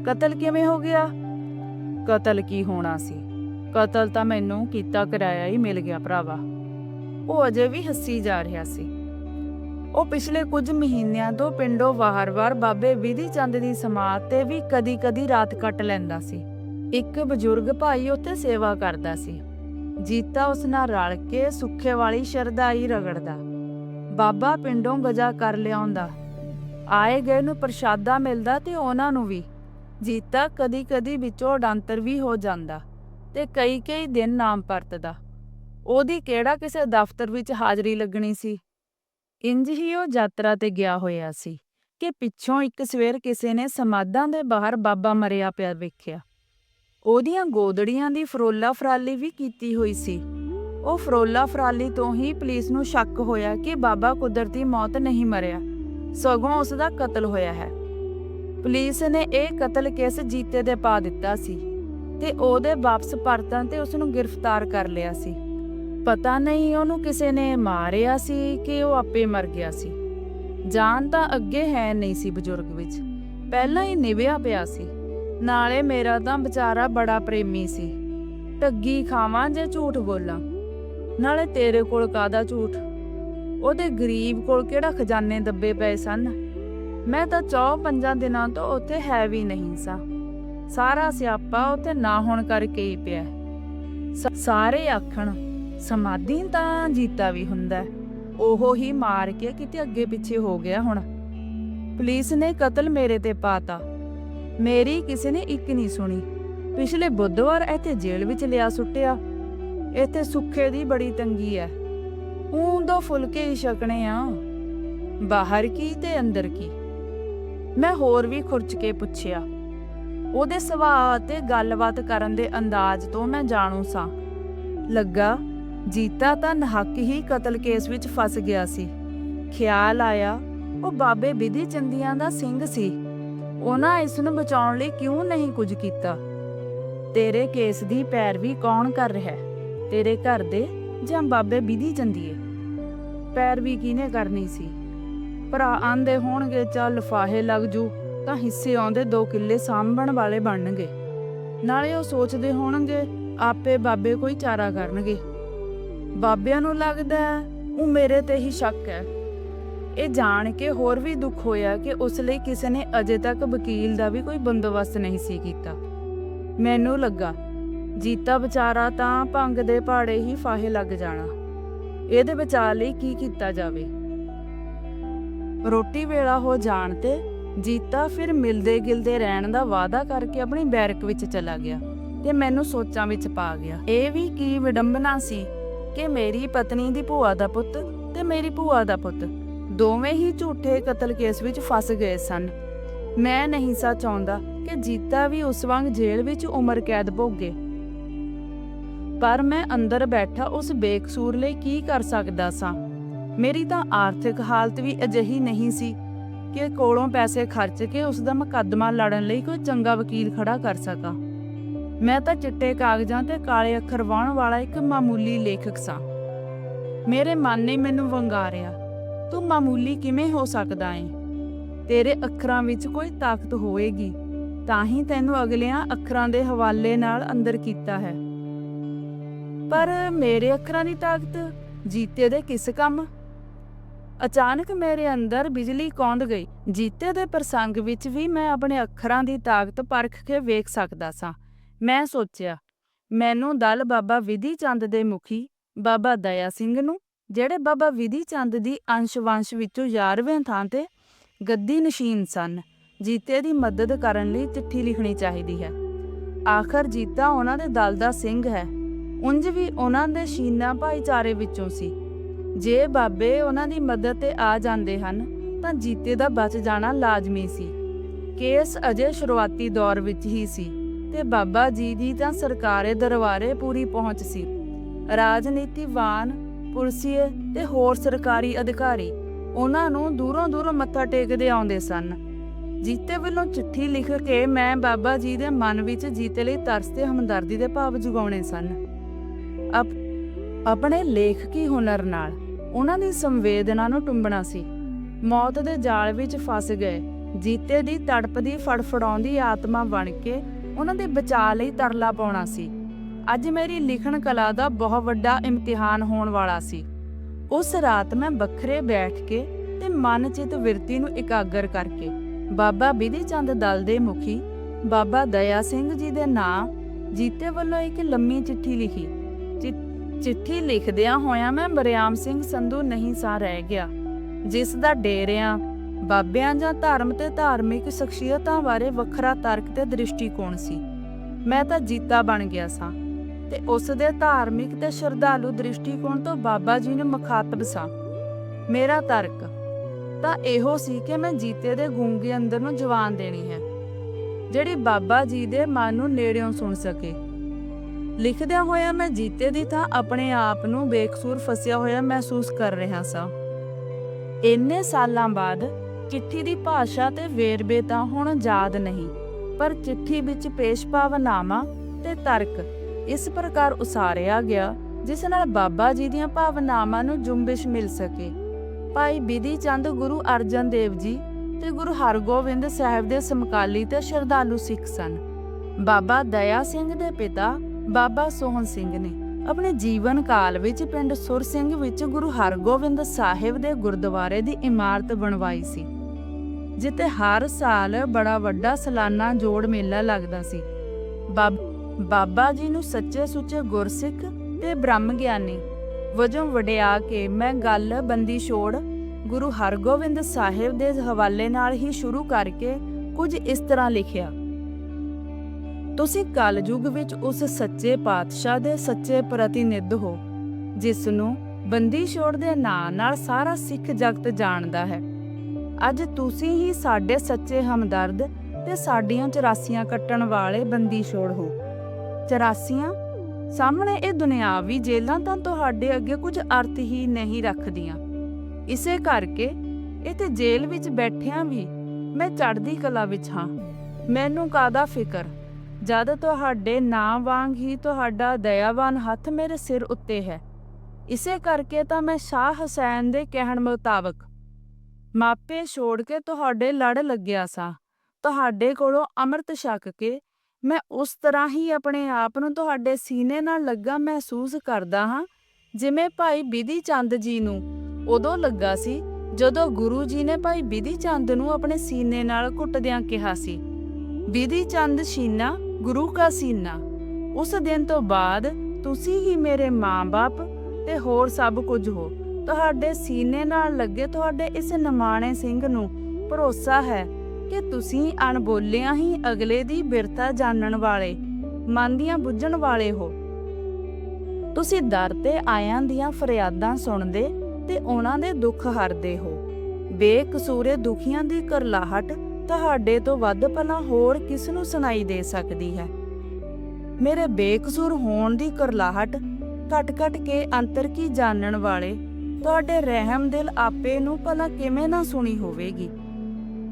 ਕਤਲ ਕਿਵੇਂ ਹੋ ਗਿਆ? ਕਤਲ ਕੀ ਹੋਣਾ ਸੀ? ਕਤਲ ਤਾਂ ਮੈਨੂੰ ਕੀਤਾ ਕਰਾਇਆ ਹੀ ਮਿਲ ਗਿਆ ਭਰਾਵਾ। ਉਹ ਅਜੇ ਵੀ ਹੱਸੀ ਜਾ ਰਿਹਾ ਸੀ। ਉਹ ਪਿਛਲੇ ਕੁਝ ਮਹੀਨਿਆਂ ਤੋਂ ਪਿੰਡੋਂ ਵਾਰ-ਵਾਰ ਬਾਬੇ ਵਿਧੀ ਚੰਦ ਦੀ ਸਮਾਧ ਤੇ ਵੀ ਕਦੀ-ਕਦੀ ਰਾਤ ਕੱਟ ਲੈਂਦਾ ਸੀ। ਇੱਕ ਬਜ਼ੁਰਗ ਭਾਈ ਉੱਥੇ ਸੇਵਾ ਕਰਦਾ ਸੀ। ਜੀਤਾ ਉਸ ਨਾਲ ਰਲ ਕੇ ਸੁੱਖੇ ਵਾਲੀ ਸ਼ਰਧਾਈ ਰਗੜਦਾ। ਬਾਬਾ ਪਿੰਡੋਂ ਗਜਾ ਕਰ ਲਿਆਉਂਦਾ। ਆਏ ਗਏ ਨੂੰ ਪ੍ਰਸ਼ਾਦਾ ਮਿਲਦਾ ਤੇ ਉਹਨਾਂ ਨੂੰ ਵੀ। ਜੀਤਾ ਕਦੀ-ਕਦੀ ਵਿੱਚੋਂ ਡਾਂਤਰ ਵੀ ਹੋ ਜਾਂਦਾ ਤੇ ਕਈ-ਕਈ ਦਿਨ ਨਾਮ ਪਰਤਦਾ। ਉਹਦੀ ਕਿਹੜਾ ਕਿਸੇ ਦਫ਼ਤਰ ਵਿੱਚ ਹਾਜ਼ਰੀ ਲੱਗਣੀ ਸੀ? ਇੰਜ ਹੀ ਉਹ ਯਾਤਰਾ ਤੇ ਗਿਆ ਹੋਇਆ ਸੀ ਕਿ ਪਿੱਛੋਂ ਇੱਕ ਸਵੇਰ ਕਿਸੇ ਨੇ ਸਮਾਧਾਂ ਦੇ ਬਾਹਰ ਬਾਬਾ ਮਰਿਆ ਪਿਆ ਵੇਖਿਆ। ਉਹਦੀਆਂ ਗੋਦੜੀਆਂ ਦੀ ਫਰੋਲਾ ਫਰਾਲੀ ਵੀ ਕੀਤੀ ਹੋਈ ਸੀ। ਉਹ ਫਰੋਲਾ ਫਰਾਲੀ ਤੋਂ ਹੀ ਪੁਲਿਸ ਨੂੰ ਸ਼ੱਕ ਹੋਇਆ ਕਿ ਬਾਬਾ ਕੁਦਰਤੀ ਮੌਤ ਨਹੀਂ ਮਰਿਆ। ਸਗੋਂ ਉਸ ਦਾ ਕਤਲ ਹੋਇਆ ਹੈ। ਪੁਲਿਸ ਨੇ ਇਹ ਕਤਲ ਕੇਸ ਜੀਤੇ ਦੇ ਪਾ ਦਿੱਤਾ ਸੀ ਤੇ ਉਹਦੇ ਵਾਪਸ ਪਰਤਣ ਤੇ ਉਸ ਨੂੰ ਗ੍ਰਿਫਤਾਰ ਕਰ ਲਿਆ ਸੀ। ਪਤਾ ਨਹੀਂ ਉਹਨੂੰ ਕਿਸੇ ਨੇ ਮਾਰਿਆ ਸੀ ਕਿ ਉਹ ਆਪੇ ਮਰ ਗਿਆ ਸੀ। ਜਾਨ ਤਾਂ ਅੱਗੇ ਹੈ ਨਹੀਂ ਸੀ ਬਜ਼ੁਰਗ ਵਿੱਚ। ਪਹਿਲਾਂ ਹੀ ਨਿਵਿਆ ਪਿਆ ਸੀ। ਨਾਲੇ ਮੇਰਾ ਤਾਂ ਵਿਚਾਰਾ ਬੜਾ ਪ੍ਰੇਮੀ ਸੀ। ਟੱਗੀ ਖਾਵਾਂ ਜੇ ਝੂਠ ਬੋਲਾਂ? ਨਾਲੇ ਤੇਰੇ ਕੋਲ ਕਾਦਾ ਝੂਠ? ਉਹਦੇ ਗਰੀਬ ਕੋਲ ਕਿਹੜਾ ਖਜ਼ਾਨੇ ਦੱਬੇ ਪਏ ਸਨ? ਮੈਂ ਤਾਂ ਚੌ ਪੰਜਾਂ ਦਿਨਾਂ ਤੋਂ ਉੱਥੇ ਹੈ ਵੀ ਨਹੀਂ ਸਾਂ। ਸਾਰਾ ਸਿਆਪਾ ਉੱਥੇ ਨਾ ਹੋਣ ਕਰਕੇ ਹੀ ਪਿਆ। ਸਾਰੇ ਆਖਣ ਸਮਾਧੀ ਤਾਂ ਜੀਤਾ ਵੀ ਹੁੰਦਾ ਹੈ। ਹੀ ਮਾਰ ਕੇ ਕਿਤੇ ਅੱਗੇ ਪਿੱਛੇ ਹੋ ਗਿਆ ਹੁਣ। ਪੁਲਿਸ ਨੇ ਕਤਲ ਮੇਰੇ ਤੇ ਪਾਤਾ। ਮੇਰੀ ਕਿਸੇ ਨੇ ਇੱਕ ਨਹੀਂ ਸੁਣੀ। ਪਿਛਲੇ ਬੁੱਧਵਾਰ ਇੱਥੇ ਜੇਲ੍ਹ ਵਿੱਚ ਲਿਆ ਸੁੱਟਿਆ। ਇੱਥੇ ਸੁੱਖੇ ਦੀ ਬੜੀ ਤੰਗੀ ਹੈ। ਊਂ ਦੋ ਫੁਲਕੇ ਹੀ ਛਕਣੇ ਆ। ਬਾਹਰ ਕੀ ਤੇ ਅੰਦਰ ਕੀ? ਮੈਂ ਹੋਰ ਵੀ ਖੁਰਚ ਕੇ ਪੁੱਛਿਆ। ਉਹਦੇ ਸੁਭਾਅ ਤੇ ਗੱਲਬਾਤ ਕਰਨ ਦੇ ਅੰਦਾਜ਼ ਤੋਂ ਮੈਂ ਜਾਣੂ ਸਾਂ। ਲੱਗਾ ਜੀਤਾ ਤਾਂ ਨਹੱਕ ਹੀ ਕਤਲ ਕੇਸ ਵਿੱਚ ਫਸ ਗਿਆ ਸੀ। ਖਿਆਲ ਆਇਆ, ਉਹ ਬਾਬੇ ਵਿਧੀ ਚੰਦੀਆਂ ਦਾ ਸਿੰਘ ਸੀ। ਉਹਨਾਂ ਇਸ ਨੂੰ ਬਚਾਉਣ ਲਈ ਕਿਉਂ ਨਹੀਂ ਕੁਝ ਕੀਤਾ? ਤੇਰੇ ਕੇਸ ਦੀ ਪੈਰਵੀ ਕੌਣ ਕਰ ਰਿਹਾ ਹੈ? ਤੇਰੇ ਘਰ ਦੇ ਜਾਂ ਬਾਬੇ ਵਿਧੀ ਚੰਦੀਏ? ਪੈਰਵੀ ਕਿਨੇ ਕਰਨੀ ਸੀ? ਭਰਾ ਆਂਦੇ ਹੋਣਗੇ, ਚੱਲ ਲਫ਼ਾਹੇ ਲੱਗ ਜੂ, ਤਾਂ ਹਿੱਸੇ ਆਉਂਦੇ ਦੋ ਕਿੱਲੇ ਸਾਂਭਣ ਵਾਲੇ ਬਣਨਗੇ। ਨਾਲੇ ਉਹ ਸੋਚਦੇ ਹੋਣਗੇ, ਆਪੇ ਬਾਬੇ ਕੋਈ ਚਾਰਾ ਕਰਨਗੇ। ਬਾਬਿਆਂ ਨੂੰ ਲੱਗਦਾ ਹੈ, ਉਹ ਮੇਰੇ ਤੇ ਹੀ ਸ਼ੱਕ ਹੈ। ਇਹ ਜਾਣ ਕੇ ਹੋਰ ਵੀ ਦੁੱਖ ਹੋਇਆ ਕਿ ਉਸ ਲਈ ਕਿਸੇ ਨੇ ਅਜੇ ਤੱਕ ਵਕੀਲ ਦਾ ਵੀ ਕੋਈ ਬੰਦੋਬਸਤ ਨਹੀਂ ਸੀ ਕੀਤਾ। ਮੈਨੂੰ ਲੱਗਾ ਜੀਤਾ ਵਿਚਾਰਾ ਤਾਂ ਭੰਗ ਦੇ ਪਾੜੇ ਹੀ ਫਾਹੇ ਲੱਗ ਜਾਣਾ। ਇਹਦੇ ਬਚਾਅ ਲਈ ਕੀ ਕੀਤਾ ਜਾਵੇ? ਰੋਟੀ ਵੇਲਾ ਹੋ ਜਾਣ ਤੇ ਜੀਤਾ ਫਿਰ ਮਿਲਦੇ ਗਿਲਦੇ ਰਹਿਣ ਦਾ ਵਾਅਦਾ ਕਰਕੇ ਆਪਣੀ ਬੈਰਕ ਵਿੱਚ ਚਲਾ ਗਿਆ ਤੇ ਮੈਨੂੰ ਸੋਚਾਂ ਵਿੱਚ ਪਾ ਗਿਆ। ਇਹ ਵੀ ਕੀ ਵਿਡੰਬਨਾ ਸੀ ਕਿ ਮੇਰੀ ਪਤਨੀ ਦੀ ਭੂਆ ਦਾ ਪੁੱਤ ਤੇ ਮੇਰੀ ਭੂਆ ਦਾ ਪੁੱਤ ਦੋਵੇਂ ਹੀ ਝੂਠੇ ਕਤਲ ਕੇਸ ਵਿੱਚ ਫਸ ਗਏ ਸਨ। ਮੈਂ ਨਹੀਂ ਸਾ ਚਾਹੁੰਦਾ ਕਿ ਜੀਤਾ ਵੀ ਉਸ ਵਾਂਗ ਜੇਲ੍ਹ ਵਿੱਚ ਉਮਰ ਕੈਦ ਭੋਗੇ। ਪਰ ਮੈਂ ਅੰਦਰ ਬੈਠਾ ਉਸ ਬੇਕਸੂਰ ਲਈ ਕੀ ਕਰ ਸਕਦਾ ਸਾਂ? ਮੇਰੀ ਤਾਂ ਆਰਥਿਕ ਹਾਲਤ ਵੀ ਅਜਿਹੀ ਨਹੀਂ ਸੀ ਕਿ ਕੋਲੋਂ ਪੈਸੇ ਖਰਚ ਕੇ ਉਸ ਦਾ ਮੁਕੱਦਮਾ ਲੜਨ ਲਈ ਕੋਈ ਚੰਗਾ ਵਕੀਲ ਖੜਾ ਕਰ ਸਕਾਂ। ਮੈਂ ਤਾਂ ਚਿੱਟੇ ਕਾਗਜ਼ਾਂ ਤੇ ਕਾਲੇ ਅੱਖਰ ਵਾਹਣ ਵਾਲਾ ਇੱਕ ਮਾਮੂਲੀ ਲੇਖਕ ਸਾਂ। ਮੇਰੇ ਮਨ ਨੇ ਮੈਨੂੰ ਵੰਗਾਰਿਆ, ਤੂੰ ਮਾਮੂਲੀ ਕਿਵੇਂ ਹੋ ਸਕਦਾ ਏ? ਤੇਰੇ ਅੱਖਰਾਂ ਵਿੱਚ ਕੋਈ ਤਾਕਤ ਹੋਵੇਗੀ ਤਾਂ ਹੀ ਤੈਨੂੰ ਅਗਲਿਆਂ ਅੱਖਰਾਂ ਦੇ ਹਵਾਲੇ ਨਾਲ ਅੰਦਰ ਕੀਤਾ ਹੈ। ਪਰ ਮੇਰੇ ਅੱਖਰਾਂ ਦੀ ਤਾਕਤ ਜੀਤੇ ਦੇ ਕਿਸ ਕੰਮ? ਅਚਾਨਕ ਮੇਰੇ ਅੰਦਰ ਬਿਜਲੀ ਕੌਂਦ ਗਈ। ਜੀਤੇ ਦੇ ਪ੍ਰਸੰਗ ਵਿੱਚ ਵੀ ਮੈਂ ਆਪਣੇ ਅੱਖਰਾਂ ਦੀ ਤਾਕਤ ਪਰਖ ਕੇ ਵੇਖ ਸਕਦਾ ਸਾਂ। ਮੈਂ ਸੋਚਿਆ, ਮੈਨੂੰ ਦਲ ਬਾਬਾ ਵਿਧੀ ਚੰਦ ਦੇ ਮੁਖੀ ਬਾਬਾ ਦਇਆ ਸਿੰਘ ਨੂੰ, ਜਿਹੜੇ ਬਾਬਾ ਵਿਧੀ ਚੰਦ ਦੀ ਅੰਸ਼-ਵੰਸ਼ ਵਿੱਚੋਂ 11ਵੇਂ ਥਾਂ ਤੇ ਗੱਦੀ ਨਸ਼ੀਨ ਸਨ, ਜੀਤੇ ਦੀ ਮਦਦ ਕਰਨ ਲਈ ਚਿੱਠੀ ਲਿਖਣੀ ਚਾਹੀਦੀ ਹੈ। ਆਖਰ ਜੀਤਾ ਉਹਨਾਂ ਦੇ ਦਲ ਦਾ ਸਿੰਘ ਹੈ। ਉਂਝ ਵੀ ਉਹਨਾਂ ਦੇ ਸ਼ੀਨਾ ਭਾਈਚਾਰੇ ਵਿੱਚੋਂ ਸੀ। ਜੇ ਬਾਬੇ ਉਹਨਾਂ ਦੀ ਮਦਦ ਤੇ ਆ ਜਾਂਦੇ ਹਨ, ਤਾਂ ਜੀਤੇ ਦਾ ਬਚ ਜਾਣਾ ਲਾਜ਼ਮੀ ਸੀ। ਕੇਸ ਅਜੇ ਸ਼ੁਰੂਆਤੀ ਦੌਰ ਵਿੱਚ ਹੀ ਸੀ। ਤੇ ਬਾਬਾ ਜੀ ਦੀ ਤਾਂ ਸਰਕਾਰੇ ਦਰਬਾਰੇ ਪੂਰੀ ਪਹੁੰਚ ਸੀ। ਰਾਜਨੀਤੀਵਾਨ ਪੁਲਸੀਏ ਤੇ ਹੋਰ ਸਰਕਾਰੀ ਅਧਿਕਾਰੀ ਉਹਨਾਂ ਨੂੰ ਦੂਰੋਂ ਦੂਰੋਂ ਮੱਥਾ ਟੇਕਦੇ ਆਉਂਦੇ ਸਨ। ਜੀਤੇ ਵੱਲੋਂ ਚਿੱਠੀ ਲਿਖ ਕੇ ਮੈਂ ਬਾਬਾ ਜੀ ਦੇ ਮਨ ਵਿੱਚ ਜੀਤੇ ਲਈ ਤਰਸ ਤੇ ਹਮਦਰਦੀ ਦੇ ਭਾਵ ਜਗਾਉਣੇ ਸਨ। ਆਪਣੇ ਲੇਖਕੀ ਹੁਨਰ ਨਾਲ ਉਹਨਾਂ ਦੀ ਸੰਵੇਦਨਾ ਨੂੰ ਟੁੰਬਣਾ ਸੀ। ਮੌਤ ਦੇ ਜਾਲ ਵਿੱਚ ਫਸ ਗਏ। ਜੀਤੇ ਦੀ ਤੜਪਦੀ ਫੜਫੜਾਉਂਦੀ ਆਤਮਾ ਬਣ ਕੇ ਉਹਨਾਂ ਦੇ ਬਚਾਅ ਲਈ ਤਰਲਾ ਪਾਉਣਾ ਸੀ। ਅੱਜ ਮੇਰੀ ਲਿਖਣ ਕਲਾ ਦਾ ਬਹੁਤ ਵੱਡਾ ਇਮਤਿਹਾਨ ਹੋਣ ਵਾਲਾ ਸੀ। ਉਸ ਰਾਤ ਮੈਂ ਵੱਖਰੇ ਬੈਠ ਕੇ ਤੇ ਮਨ ਵਿਰਤੀ ਨੂੰ ਇਕਾਗਰ ਕਰਕੇ ਬਾਬਾ ਬਿਧੀ ਚੰਦ ਦਲ ਦੇ ਮੁਖੀ ਬਾਬਾ ਦਇਆ ਸਿੰਘ ਜੀ ਦੇ ਨਾਂ, ਜੀਤੇ ਵੱਲੋਂ ਇੱਕ ਲੰਮੀ ਚਿੱਠੀ ਲਿਖੀ। ਚਿੱਠੀ ਲਿਖਦਿਆਂ ਹੋਇਆਂ ਮੈਂ ਬਰਿਆਮ ਸਿੰਘ ਸੰਧੂ ਨਹੀਂ ਸਾਂ ਰਹਿ ਗਿਆ, ਜਿਸ ਦਾ ਡੇਰਿਆਂ ਬਾਬਿਆਂ ਜਾਂ ਧਰਮ ਤੇ ਧਾਰਮਿਕ ਸ਼ਖਸੀਅਤਾਂ ਬਾਰੇ ਵੱਖਰਾ ਤਰਕ ਤੇ ਦ੍ਰਿਸ਼ਟੀਕੋਣ ਸੀ। ਮੈਂ ਤਾਂ ਜੀਤਾ ਬਣ ਗਿਆ ਸਾਂ ਤੇ ਉਸ ਦੇ ਧਾਰਮਿਕ ਤੇ ਸ਼ਰਧਾਲੂ ਦ੍ਰਿਸ਼ਟੀਕੋਣ ਤੋਂ ਬਾਬਾ ਜੀ ਨੂੰ ਮੁਖਾਤਬ ਸਾਂ। ਮੇਰਾ ਤਰਕ ਤਾਂ ਇਹੋ ਸੀ ਕਿ ਮੈਂ ਜੀਤੇ ਦੇ ਗੂੰਗੇ ਅੰਦਰ ਨੂੰ ਜਵਾਨ ਦੇਣੀ ਹੈ, ਜਿਹੜੀ ਬਾਬਾ ਜੀ ਦੇ ਮਨ ਨੂੰ ਨੇੜਿਓਂ ਸੁਣ ਸਕੇ। ਲਿਖਦਿਆਂ ਹੋਇਆ ਮੈਂ ਜੀਤੇ ਦੀ ਥਾਂ ਆਪਣੇ ਆਪ ਨੂੰ ਬੇਕਸੂਰ ਫਸਿਆ ਹੋਇਆ ਮਹਿਸੂਸ ਕਰ ਰਿਹਾ ਸਾਂ। ਇੰਨੇ ਸਾਲਾਂ ਬਾਅਦ ਚਿੱਠੀ ਦੀ ਭਾਸ਼ਾ ਤੇ ਵੇਰਵੇ ਤਾਂ ਹੁਣ ਯਾਦ ਨਹੀਂ, ਪਰ ਚਿੱਠੀ ਵਿੱਚ ਪੇਸ਼ ਭਾਵਨਾਵਾਂ ਤੇ ਤਰਕ ਇਸ ਪ੍ਰਕਾਰ ਉਸਾਰਿਆ ਗਿਆ, ਜਿਸ ਨਾਲ ਬਾਬਾ ਜੀ ਦੀਆਂ ਭਾਵਨਾਵਾਂ ਨੂੰ ਜੁੰਬਿਸ਼ ਮਿਲ ਸਕੇ। ਭਾਈ ਬਿਧੀ ਚੰਦ ਗੁਰੂ ਅਰਜਨ ਦੇਵ ਜੀ ਤੇ ਗੁਰੂ ਹਰਗੋਬਿੰਦ ਸਾਹਿਬ ਦੇ ਸਮਕਾਲੀ ਤੇ ਸ਼ਰਧਾਲੂ ਸਿੱਖ ਸਨ। ਬਾਬਾ ਦਇਆ ਸਿੰਘ ਦੇ ਪਿਤਾ ਬਾਬਾ ਸੋਹਣ ਸਿੰਘ ਨੇ ਆਪਣੇ ਜੀਵਨ ਕਾਲ ਵਿੱਚ ਪਿੰਡ ਸੁਰ ਸਿੰਘ ਵਿੱਚ ਗੁਰੂ ਹਰਗੋਬਿੰਦ ਸਾਹਿਬ ਦੇ ਗੁਰਦੁਆਰੇ ਦੀ ਇਮਾਰਤ ਬਣਵਾਈ ਸੀ। ਜਿੱਥੇ ਹਰ ਸਾਲ ਬੜਾ ਵੱਡਾ ਸਾਲਾਨਾ ਜੋੜ ਮੇਲਾ ਲੱਗਦਾ ਸੀ। ਬਾਬਾ ਜੀ ਨੂੰ ਸੱਚੇ ਸੁੱਚੇ ਗੁਰਸਿੱਖ ਤੇ ਬ੍ਰਹਮ ਗਿਆਨੀ ਵਜੋਂ ਵਡਿਆ ਕੇ ਮੈਂ ਗੱਲ ਬੰਦੀ ਛੋੜ ਗੁਰੂ ਹਰਗੋਬਿੰਦ ਸਾਹਿਬ ਦੇ ਹਵਾਲੇ ਨਾਲ ਹੀ ਸ਼ੁਰੂ ਕਰਕੇ ਕੁਝ ਇਸ ਤਰ੍ਹਾਂ ਲਿਖਿਆ। ਤੁਸੀਂ ਕਲਯੁਗ ਵਿੱਚ ਉਸ ਸੱਚੇ ਪਾਤਸ਼ਾਹ ਦੇ ਸੱਚੇ ਪ੍ਰਤੀਨਿਧ ਹੋ ਜਿਸ ਨੂੰ ਬੰਦੀ ਛੋੜ ਦੇ ਨਾਂ ਨਾਲ ਸਾਰਾ ਸਿੱਖ ਜਗਤ ਜਾਣਦਾ ਹੈ। ਅੱਜ ਤੁਸੀਂ ਹੀ ਸਾਡੇ ਸੱਚੇ ਹਮਦਰਦ ਤੇ ਸਾਡੀਆਂ ਚਰਾਸੀਆਂ ਕੱਟਣ ਵਾਲੇ ਬੰਦੀ ਛੋੜ ਹੋ। ਚਰਾਸੀਆਂ? ਸਾਹਮਣੇ ਇਹ ਦੁਨਿਆਵੀ ਜੇਲਾਂ ਤਾਂ ਤੁਹਾਡੇ ਅੱਗੇ ਕੁਝ ਅਰਥ ਹੀ ਨਹੀਂ ਰੱਖਦੀਆਂ। ਇਸੇ ਕਰਕੇ ਇੱਥੇ ਜੇਲ੍ਹ ਵਿੱਚ ਬੈਠਿਆਂ ਵੀ ਮੈਂ ਚੜ੍ਹਦੀ ਕਲਾ ਵਿੱਚ ਹਾਂ। ਮੈਨੂੰ ਕਾਦਾ ਫਿਕਰ? ਜਦ ਤੁਹਾਡੇ ਨਾਂ ਵਾਂਗ ਹੀ ਤੁਹਾਡਾ ਦਇਆਵਾਨ ਹੱਥ ਮੇਰੇ ਸਿਰ ਉੱਤੇ ਹੈ। ਇਸੇ ਕਰਕੇ ਤਾਂ ਮੈਂ ਸ਼ਾਹ ਹੁਸੈਨ ਦੇ ਕਹਿਣ ਮੁਤਾਬਕ ਮਾਪੇ ਛੋੜ ਕੇ ਤੁਹਾਡੇ ਲੜ ਲੱਗਿਆ ਸਾਂ। ਤੁਹਾਡੇ ਕੋਲੋਂ ਅੰਮ੍ਰਿਤ ਛਕ ਕੇ ਮੈਂ ਉਸ ਤਰ੍ਹਾਂ ਹੀ ਆਪਣੇ ਆਪ ਨੂੰ ਤੁਹਾਡੇ ਸੀਨੇ ਨਾਲ ਲੱਗਾ ਮਹਿਸੂਸ ਕਰਦਾ ਹਾਂ, ਜਿਵੇਂ ਭਾਈ ਬਿਧੀ ਚੰਦ ਜੀ ਨੂੰ। ਉਦੋਂ ਲੱਗਾ ਸੀ, ਜਦੋਂ ਗੁਰੂ ਜੀ ਨੇ ਭਾਈ ਬਿਧੀ ਚੰਦ ਨੂੰ ਆਪਣੇ ਸੀਨੇ ਨਾਲ ਘੁੱਟਦਿਆਂ ਕਿਹਾ ਸੀ, ਬਿਧੀ ਚੰਦ ਸੀਨਾ, ਗੁਰੂ ਕਾ ਸੀਨਾ। ਉਸ ਦਿਨ ਤੋਂ ਬਾਅਦ ਤੁਸੀਂ ਹੀ ਮੇਰੇ ਮਾਂ-ਬਾਪ ਤੇ ਹੋਰ ਸਭ ਕੁਝ ਹੋ। ਤੁਹਾਡੇ ਸੀਨੇ ਨਾਲ ਲੱਗੇ ਤੁਹਾਡੇ ਇਸ ਨਿਮਾਣੇ ਸਿੰਘ ਨੂੰ ਭਰੋਸਾ ਹੈ ਕਿ ਤੁਸੀਂ ਅਣਬੋਲਿਆਂ ਹੀ ਅਗਲੇ ਦੀ ਬਿਰਤਾ ਜਾਣਨ ਵਾਲੇ, ਮਨ ਦੀਆਂ ਬੁੱਝਣ ਵਾਲੇ ਹੋ। ਤੁਸੀਂ ਦਰ ਤੇ ਆਇਆਂ ਦੀਆਂ ਫਰਿਆਦਾਂ ਸੁਣਦੇ ਤੇ ਉਹਨਾਂ ਦੇ ਦੁੱਖ ਹਰਦੇ ਹੋ। ਬੇਕਸੂਰੇ ਦੁਖੀਆਂ ਦੀ ਕਰਲਾਹਟ ਤੁਹਾਡੇ ਤੋਂ ਵੱਧ ਭਲਾ ਹੋਰ ਕਿਸ ਨੂੰ ਸੁਣਾਈ ਦੇ ਸਕਦੀ ਹੈ? ਮੇਰੇ ਬੇਕਸੂਰ ਹੋਣ ਦੀ ਕਰਲਾਹਟ ਘਟ-ਘਟ ਕੇ ਅੰਤਰ ਕੀ ਜਾਣਨ ਵਾਲੇ ਤੁਹਾਡੇ ਰਹਿਮ ਦਿਲ ਆਪੇ ਨੂੰ ਭਲਾ ਕਿਵੇਂ ਨਾ ਸੁਣੀ ਹੋਵੇਗੀ।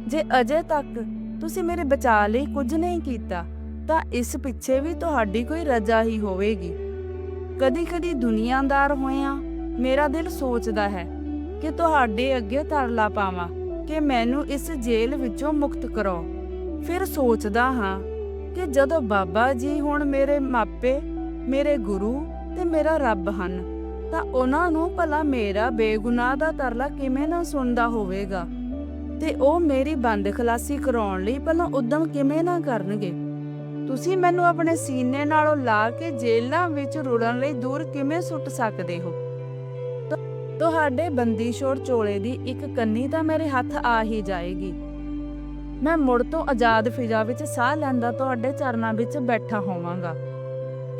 ਜੇ ਅਜੇ ਤੱਕ ਤੁਸੀਂ ਮੇਰੇ ਬਚਾਅ ਲਈ ਕੁਝ ਨਹੀਂ ਕੀਤਾ, ਤਾਂ ਇਸ ਪਿੱਛੇ ਵੀ ਤੁਹਾਡੀ ਕੋਈ ਰਜਾ ਹੀ ਹੋਵੇਗੀ। ਕਦੀ-ਕਦੀ ਦੁਨੀਆਦਾਰ ਹੋਇਆਂ ਮੇਰਾ ਦਿਲ ਸੋਚਦਾ ਹੈ ਕਿ ਤੁਹਾਡੇ ਅੱਗੇ ਤਰਲਾ ਪਾਵਾਂ ਕਿ ਮੈਨੂੰ ਇਸ ਜੇਲ੍ਹ ਵਿੱਚੋਂ ਮੁਕਤ ਕਰੋ ਫਿਰ ਸੋਚਦਾ ਹਾਂ ਕਿ ਜਦੋਂ ਬਾਬਾ ਜੀ ਹੁਣ ਮੇਰੇ ਮਾਪੇ, ਮੇਰੇ ਗੁਰੂ ਤੇ ਮੇਰਾ ਰੱਬ ਹਨ ਤਾਂ ਉਹਨਾਂ ਨੂੰ ਭਲਾ ਮੇਰਾ ਬੇਗੁਨਾਹ ਦਾ ਤਰਲਾ ਕਿਵੇਂ ਨਾ ਸੁਣਦਾ ਹੋਵੇਗਾ? ਤੇ ਉਹ ਮੇਰੀ ਬੰਦ ਖਲਾਸੀ ਕਰਾਉਣ ਲਈ ਭਲਾ ਉਦਮ ਕਿਵੇਂ ਨਾ ਕਰਨਗੇ? ਤੁਸੀਂ ਮੈਨੂੰ ਆਪਣੇ ਸੀਨੇ ਨਾਲੋਂ ਲਾ ਕੇ ਜੇਲ੍ਹਾਂ ਵਿੱਚ ਰੁੜਨ ਲਈ ਦੂਰ ਕਿਵੇਂ ਸੁੱਟ ਸਕਦੇ ਹੋ? ਤੁਹਾਡੇ ਬੰਦੀ ਛੋੜ ਚੋਲੇ ਦੀ ਇੱਕ ਕੰਨੀ ਤਾਂ ਮੇਰੇ ਹੱਥ ਆ ਹੀ ਜਾਏਗੀ। ਮੈਂ ਮੁੜ ਤੋਂ ਆਜ਼ਾਦ ਫਿਜ਼ਾ ਵਿੱਚ ਸਾਹ ਲੈਂਦਾ ਤੁਹਾਡੇ ਚਰਨਾਂ ਵਿੱਚ ਬੈਠਾ ਹੋਵਾਂਗਾ।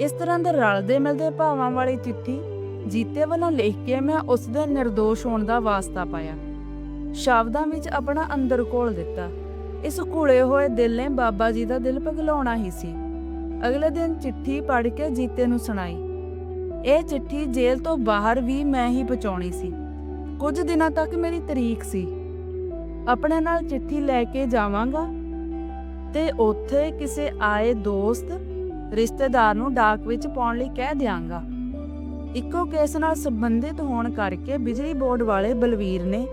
ਇਸ ਤਰ੍ਹਾਂ ਦੇ ਰਲਦੇ ਮਿਲਦੇ ਭਾਵਾਂ ਵਾਲੀ ਚਿੱਠੀ ਜੀਤੇ ਵੱਲੋਂ ਲਿਖ ਕੇ ਮੈਂ ਉਸ ਦੇ નિર્ਦੋਸ਼ ਹੋਣ ਦਾ ਵਾਸਤਾ ਪਾਇਆ। ਸ਼ਬਦਾਂ ਵਿੱਚ ਆਪਣਾ ਅੰਦਰ ਘੋਲ ਦਿੱਤਾ। ਇਸ ਘੁਲੇ ਹੋਏ ਦਿਲ ਨੇ ਬਾਬਾ ਜੀ ਦਾ ਦਿਲ ਪਿਘਲਾਉਣਾ ਹੀ ਸੀ। ਅਗਲੇ ਦਿਨ ਚਿੱਠੀ ਪੜ੍ਹ ਕੇ ਜੀਤੇ ਨੂੰ ਸੁਣਾਈ। ਇਹ ਚਿੱਠੀ ਜੇਲ੍ਹ ਤੋਂ ਬਾਹਰ ਵੀ ਮੈਂ ਹੀ ਪਹੁੰਚਾਉਣੀ ਸੀ। ਕੁਝ ਦਿਨਾਂ ਤੱਕ ਮੇਰੀ ਤਰੀਕ ਸੀ। ਆਪਣੇ ਨਾਲ ਚਿੱਠੀ ਲੈ ਕੇ ਜਾਵਾਂਗਾ? ਤੇ ਉੱਥੇ ਕਿਸੇ ਆਏ ਦੋਸਤ, ਰਿਸ਼ਤੇਦਾਰ ਨੂੰ ਡਾਕ ਵਿੱਚ ਪਾਉਣ ਲਈ ਕਹਿ ਦਿਆਂਗਾ। ਇੱਕੋ ਕੇਸ ਨਾਲ ਸੰਬੰਧਿਤ ਹੋਣ ਕਰਕੇ ਬਿਜਲੀ ਬੋਰਡ ਵਾਲੇ ਬਲਵੀਰ ਨੇ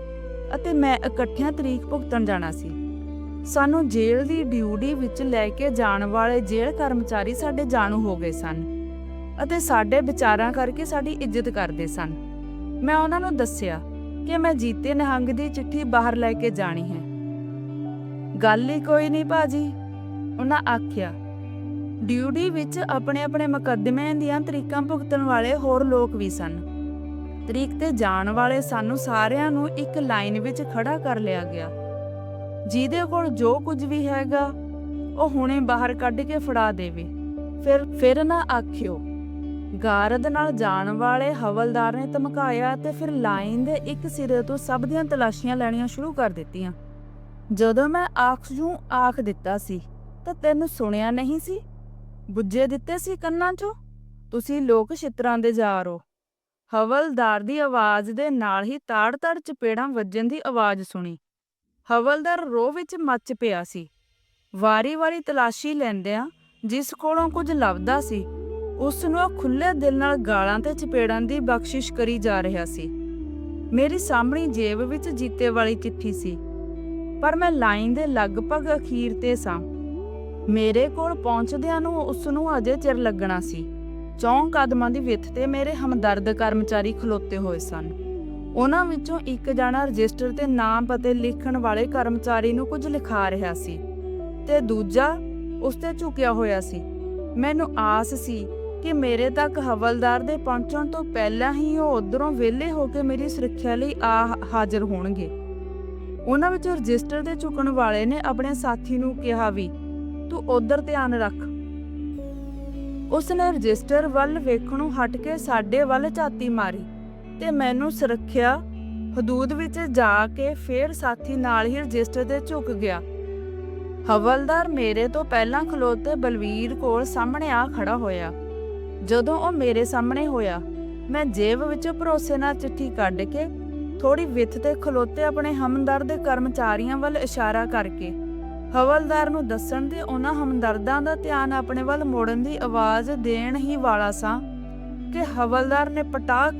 ਅਤੇ ਮੈਂ ਇਕੱਠਿਆਂ ਤਰੀਕ ਭੁਗਤਣ ਜਾਣਾ ਸੀ। ਸਾਨੂੰ ਜੇਲ੍ਹ ਦੀ ਡਿਊਟੀ ਵਿੱਚ ਲੈ ਕੇ ਜਾਣ ਵਾਲੇ ਜੇਲ੍ਹ ਕਰਮਚਾਰੀ ਸਾਡੇ ਜਾਣੂ ਹੋ ਗਏ ਸਨ ਅਤੇ ਸਾਡੇ ਵਿਚਾਰਾਂ ਕਰਕੇ ਸਾਡੀ ਇੱਜ਼ਤ ਕਰਦੇ ਸਨ। ਮੈਂ ਉਹਨਾਂ ਨੂੰ ਦੱਸਿਆ ਕਿ ਮੈਂ ਜੀਤੇ ਨਿਹੰਗ ਦੀ ਚਿੱਠੀ ਬਾਹਰ ਲੈ ਕੇ ਜਾਣੀ ਹੈ। ਗੱਲ ਹੀ ਕੋਈ ਨਹੀਂ ਬਾਜੀ ਉਹਨਾਂ ਆਖਿਆ। ਡਿਊਟੀ ਵਿੱਚ ਆਪਣੇ ਆਪਣੇ ਮੁਕੱਦਮੇ ਦੀਆਂ ਤਰੀਕਾਂ ਭੁਗਤਣ ਵਾਲੇ ਹੋਰ ਲੋਕ ਵੀ ਸਨ। ਤਰੀਕ ਤੇ ਜਾਣ ਵਾਲੇ ਸਾਨੂੰ ਸਾਰਿਆਂ ਨੂੰ ਇੱਕ ਲਾਈਨ ਵਿੱਚ ਖੜਾ ਕਰ ਲਿਆ ਗਿਆ। ਜਿਹਦੇ ਕੋਲ ਜੋ ਕੁਝ ਵੀ ਹੈਗਾ, ਉਹ ਹੁਣੇ ਬਾਹਰ ਕੱਢ ਕੇ ਫੜਾ ਦੇਵੇ। ਫਿਰ ਫਿਰ ਨਾ ਆਖਿਓ, ਗਾਰਦ ਨਾਲ ਜਾਣ ਵਾਲੇ ਹਵਲਦਾਰ ਨੇ ਧਮਕਾਇਆ ਤੇ ਫਿਰ ਲਾਈਨ ਦੇ ਇੱਕ ਸਿਰੇ ਤੋਂ ਸਭ ਦੀਆਂ ਤਲਾਸ਼ੀਆਂ ਲੈਣੀਆਂ ਸ਼ੁਰੂ ਕਰ ਦਿੱਤੀਆਂ। ਜਦੋਂ ਮੈਂ ਆਖਜੂ ਆਖ ਦਿੱਤਾ ਸੀ, ਤਾਂ ਤੈਨੂੰ ਸੁਣਿਆ ਨਹੀਂ ਸੀ? ਬੁੱਝੇ ਦਿੱਤੇ ਸੀ ਕੰਨਾਂ 'ਚੋਂ? ਤੁਸੀਂ ਲੋਕ ਛਿੱਤਰਾਂ ਦੇ ਜਾਰੋ ਹਵਲਦਾਰ ਦੀ ਆਵਾਜ਼ ਦੇ ਨਾਲ ਹੀ ਤਾੜ-ਤਾੜ ਚਪੇੜਾਂ ਵੱਜਣ ਦੀ ਆਵਾਜ਼ ਸੁਣੀ। ਹਵਲਦਾਰ ਰੋਹ ਵਿੱਚ ਮੱਚ ਪਿਆ ਸੀ। ਵਾਰੀ-ਵਾਰੀ ਤਲਾਸ਼ੀ ਲੈਂਦਿਆਂ ਜਿਸ ਕੋਲੋਂ ਕੁਝ ਲੱਭਦਾ ਸੀ, ਉਸ ਨੂੰ ਉਹ ਖੁੱਲੇ ਦਿਲ ਨਾਲ ਗਾਲਾਂ ਤੇ ਚਪੇੜਾਂ ਦੀ ਬਖਸ਼ਿਸ਼ ਕਰੀ ਜਾ ਰਿਹਾ ਸੀ। ਮੇਰੀ ਸਾਹਮਣੀ ਜੇਬ ਵਿੱਚ ਜੀਤੇ ਵਾਲੀ ਚਿੱਠੀ ਸੀ, ਪਰ ਮੈਂ ਲਾਈਨ ਦੇ ਲਗਭਗ ਅਖੀਰ ਤੇ ਸਾਂ। ਮੇਰੇ ਕੋਲ ਪਹੁੰਚਦਿਆਂ ਨੂੰ ਉਸ ਨੂੰ ਅਜੇ ਚਿਰ ਲੱਗਣਾ ਸੀ। ਚੌਂ ਕਦਮਾਂ ਦੀ ਵਿੱਥ ਤੇ ਮੇਰੇ ਹਮਦਰਦ ਕਰਮਚਾਰੀ ਖਲੋਤੇ ਹੋਏ ਸਨ। ਉਹਨਾਂ ਵਿੱਚੋਂ ਇੱਕ ਜਣਾ ਰਜਿਸਟਰ ਤੇ ਨਾਮ ਪਤੇ ਲਿਖਣ ਵਾਲੇ ਕਰਮਚਾਰੀ ਨੂੰ ਕੁਝ ਲਿਖਾ ਰਿਹਾ ਸੀ ਤੇ ਦੂਜਾ ਉਸ ਤੇ ਝੁਕਿਆ ਹੋਇਆ ਸੀ। ਮੈਨੂੰ ਆਸ ਸੀ ਕਿ ਮੇਰੇ ਤੱਕ ਹਵਲਦਾਰ ਦੇ ਪਹੁੰਚਣ ਤੋਂ ਪਹਿਲਾਂ ਹੀ ਉਹ ਉਧਰੋਂ ਵਿਹਲੇ ਹੋ ਕੇ ਮੇਰੀ ਸੁਰੱਖਿਆ ਲਈ ਆ ਹਾਜ਼ਰ ਹੋਣਗੇ। ਉਹਨਾਂ ਵਿੱਚੋਂ ਰਜਿਸਟਰ ਦੇ ਝੁਕਣ ਵਾਲੇ ਨੇ ਆਪਣੇ ਸਾਥੀ ਨੂੰ ਕਿਹਾ ਵੀ ਤੂੰ ਉਧਰ ਧਿਆਨ ਰੱਖ। ਉਸ ਨੇ ਰਜਿਸਟਰ ਵੱਲ ਵੇਖਣੋਂ ਹਟ ਕੇ ਸਾਡੇ ਵੱਲ ਝਾਤੀ ਮਾਰੀ ਤੇ ਮੈਨੂੰ ਸੁਰੱਖਿਆ ਹਦੂਦ ਵਿੱਚ ਜਾ ਕੇ ਫੇਰ ਸਾਥੀ ਨਾਲ ਹੀ ਰਜਿਸਟਰ ਤੇ ਝੁਕ ਗਿਆ। ਹਵਲਦਾਰ ਮੇਰੇ ਤੋਂ ਪਹਿਲਾਂ ਖਲੋਤੇ ਬਲਵੀਰ ਕੋਲ ਸਾਹਮਣੇ ਆ ਖੜਾ ਹੋਇਆ। ਜਦੋਂ ਉਹ ਮੇਰੇ ਸਾਹਮਣੇ ਹੋਇਆ, ਮੈਂ ਜੇਬ ਵਿੱਚੋਂ ਭਰੋਸੇ ਨਾਲ ਚਿੱਠੀ ਕੱਢ ਕੇ ਥੋੜੀ ਵਿੱਥ ਤੇ ਖਲੋਤੇ ਆਪਣੇ ਹਮਦਰਦ ਕਰਮਚਾਰੀਆਂ ਵੱਲ ਇਸ਼ਾਰਾ ਕਰਕੇ ਹਵਲਦਾਰ ਨੂੰ ਦੱਸਣ ਤੇ ਉਹਨਾਂ ਹਮਦਰਦਾਂ ਦਾ ਧਿਆਨ ਆਪਣੇ ਵੱਲ ਮੋੜਨ ਦੀ ਆਵਾਜ਼ ਦੇਣ ਹੀ ਵਾਲਾ ਸਾਂ ਕਿ ਹਵਲਦਾਰ ਨੇ ਪਟਾਕ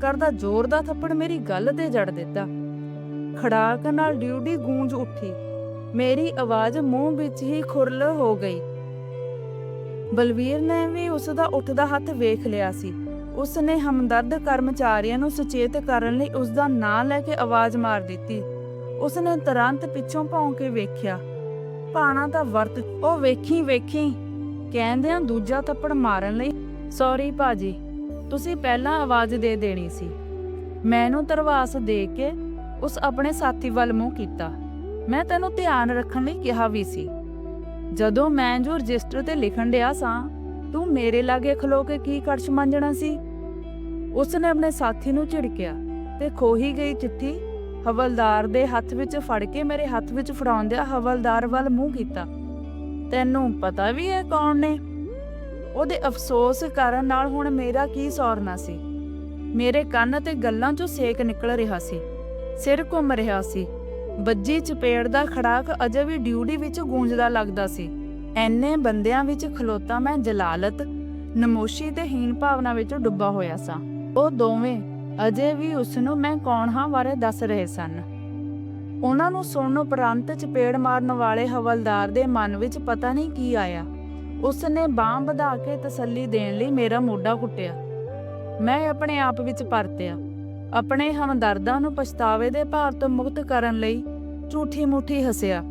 ਕਰਦਾ ਜ਼ੋਰ ਦਾ ਥੱਪੜ ਮੇਰੀ ਗੱਲ ਤੇ ਜੜ ਦਿੱਤਾ। ਖੜਾਕ ਨਾਲ ਡਿਊਟੀ ਗੂੰਜ ਉੱਠੀ। ਮੇਰੀ ਆਵਾਜ਼ ਮੂੰਹ ਵਿੱਚ ਹੀ ਖੁਰਲ ਹੋ ਗਈ। ਬਲਵੀਰ ਨੇ ਵੀ ਉਸ ਦਾ ਉੱਠਦਾ ਹੱਥ ਵੇਖ ਲਿਆ ਸੀ। ਉਸ ਨੇ ਹਮਦਰਦ ਕਰਮਚਾਰੀਆਂ ਨੂੰ ਸੁਚੇਤ ਕਰਨ ਲਈ ਉਸ ਦਾ ਨਾਂ ਲੈ ਕੇ ਆਵਾਜ਼ ਮਾਰ ਦਿੱਤੀ। ਉਸ ਨੇ ਤੁਰੰਤ ਪਿੱਛੋਂ ਭੌਂ ਕੇ ਵੇਖਿਆ। ਪਾਣਾ ਤਾਂ ਵਰਤ ਉਹ ਵੇਖੀ ਵੇਖੀ ਕਹਿੰਦਿਆਂ ਦੂਜਾ ਥੱਪੜ ਮਾਰਨ ਲਈ ਸੌਰੀ ਭਾਜੀ, ਤੁਸੀਂ ਪਹਿਲਾਂ ਆਵਾਜ਼ ਦੇ ਦੇਣੀ ਸੀ। ਮੈਨੂੰ ਤਰਵਾਸ ਦੇ ਕੇ ਉਸ ਆਪਣੇ ਸਾਥੀ ਵੱਲ ਮੂੰਹ ਕੀਤਾ। ਮੈਂ ਤੈਨੂੰ ਧਿਆਨ ਰੱਖਣ ਲਈ ਕਿਹਾ ਵੀ ਸੀ। ਜਦੋਂ ਮੈਂ ਜੋ ਰਜਿਸਟਰ ਤੇ ਲਿਖਣ ਡਿਆ ਸਾਂ, ਤੂੰ ਮੇਰੇ ਲਾਗੇ ਖਲੋ ਕੇ ਕੀ ਕੜਛ ਮੰਜਣਾ ਸੀ? ਉਸ ਨੇ ਆਪਣੇ ਸਾਥੀ ਨੂੰ ਝਿੜਕਿਆ ਤੇ ਖੋਹੀ ਗਈ ਚਿੱਠੀ ਹਵਲਦਾਰ ਦੇ ਹੱਥ ਵਿੱਚ ਫੜ ਕੇ ਮੇਰੇ ਹੱਥ ਵਿੱਚ ਫੜਾਉਂਦਿਆਂ ਹਵਲਦਾਰ ਵੱਲ ਮੂੰਹ ਕੀਤਾ। ਤੈਨੂੰ ਪਤਾ ਵੀ ਹੈ ਕੌਣ ਨੇ? ਉਹਦੇ ਅਫਸੋਸ ਕਰਨ ਨਾਲ ਹੁਣ ਮੇਰਾ ਕੀ ਸੌਰਨਾ ਸੀ? ਮੇਰੇ ਕੰਨ ਤੇ ਗੱਲਾਂ 'ਚੋਂ ਸੇਕ ਨਿਕਲ ਰਿਹਾ ਸੀ। ਸਿਰ ਘੁੰਮ ਰਿਹਾ ਸੀ। ਵੱਜੀ ਚਪੇੜ ਦਾ ਖੜਾਕ ਅਜੇ ਵੀ ਡਿਊਟੀ ਵਿੱਚ ਗੂੰਜਦਾ ਲੱਗਦਾ ਸੀ। ਐਨੇ ਬੰਦਿਆਂ ਵਿੱਚ ਖਲੋਤਾ ਮੈਂ ਜਲਾਲਤ, ਨਮੋਸ਼ੀ ਤੇ ਹੀਨ ਭਾਵਨਾ ਵਿੱਚ ਡੁੱਬਾ ਹੋਇਆ ਸਾਂ। ਉਹ ਦੋਵੇਂ ਅਜੇ ਵੀ ਉਸ ਨੂੰ ਮੈਂ ਕੌਣ ਹਾਂ ਬਾਰੇ ਦੱਸ ਰਹੇ ਸਨ। ਉਹਨਾਂ ਨੂੰ ਸੁਣਨ ਉਪਰੰਤ ਚਪੇੜ ਮਾਰਨ ਵਾਲੇ ਹਵਲਦਾਰ ਦੇ ਮਨ ਵਿੱਚ ਪਤਾ ਨਹੀਂ ਕੀ ਆਇਆ। ਉਸ ਨੇ ਬਾਹ ਵਧਾ ਕੇ ਤਸੱਲੀ ਦੇਣ ਲਈ ਮੇਰਾ ਮੋਢਾ ਕੁੱਟਿਆ। ਮੈਂ ਆਪਣੇ ਆਪ ਵਿੱਚ ਪਰਤਿਆ। ਆਪਣੇ ਹਮਦਰਦਾਂ ਨੂੰ ਪਛਤਾਵੇ ਦੇ ਭਾਰ ਤੋਂ ਮੁਕਤ ਕਰਨ ਲਈ ਝੂਠੀ ਮੂਠੀ ਹੱਸਿਆ।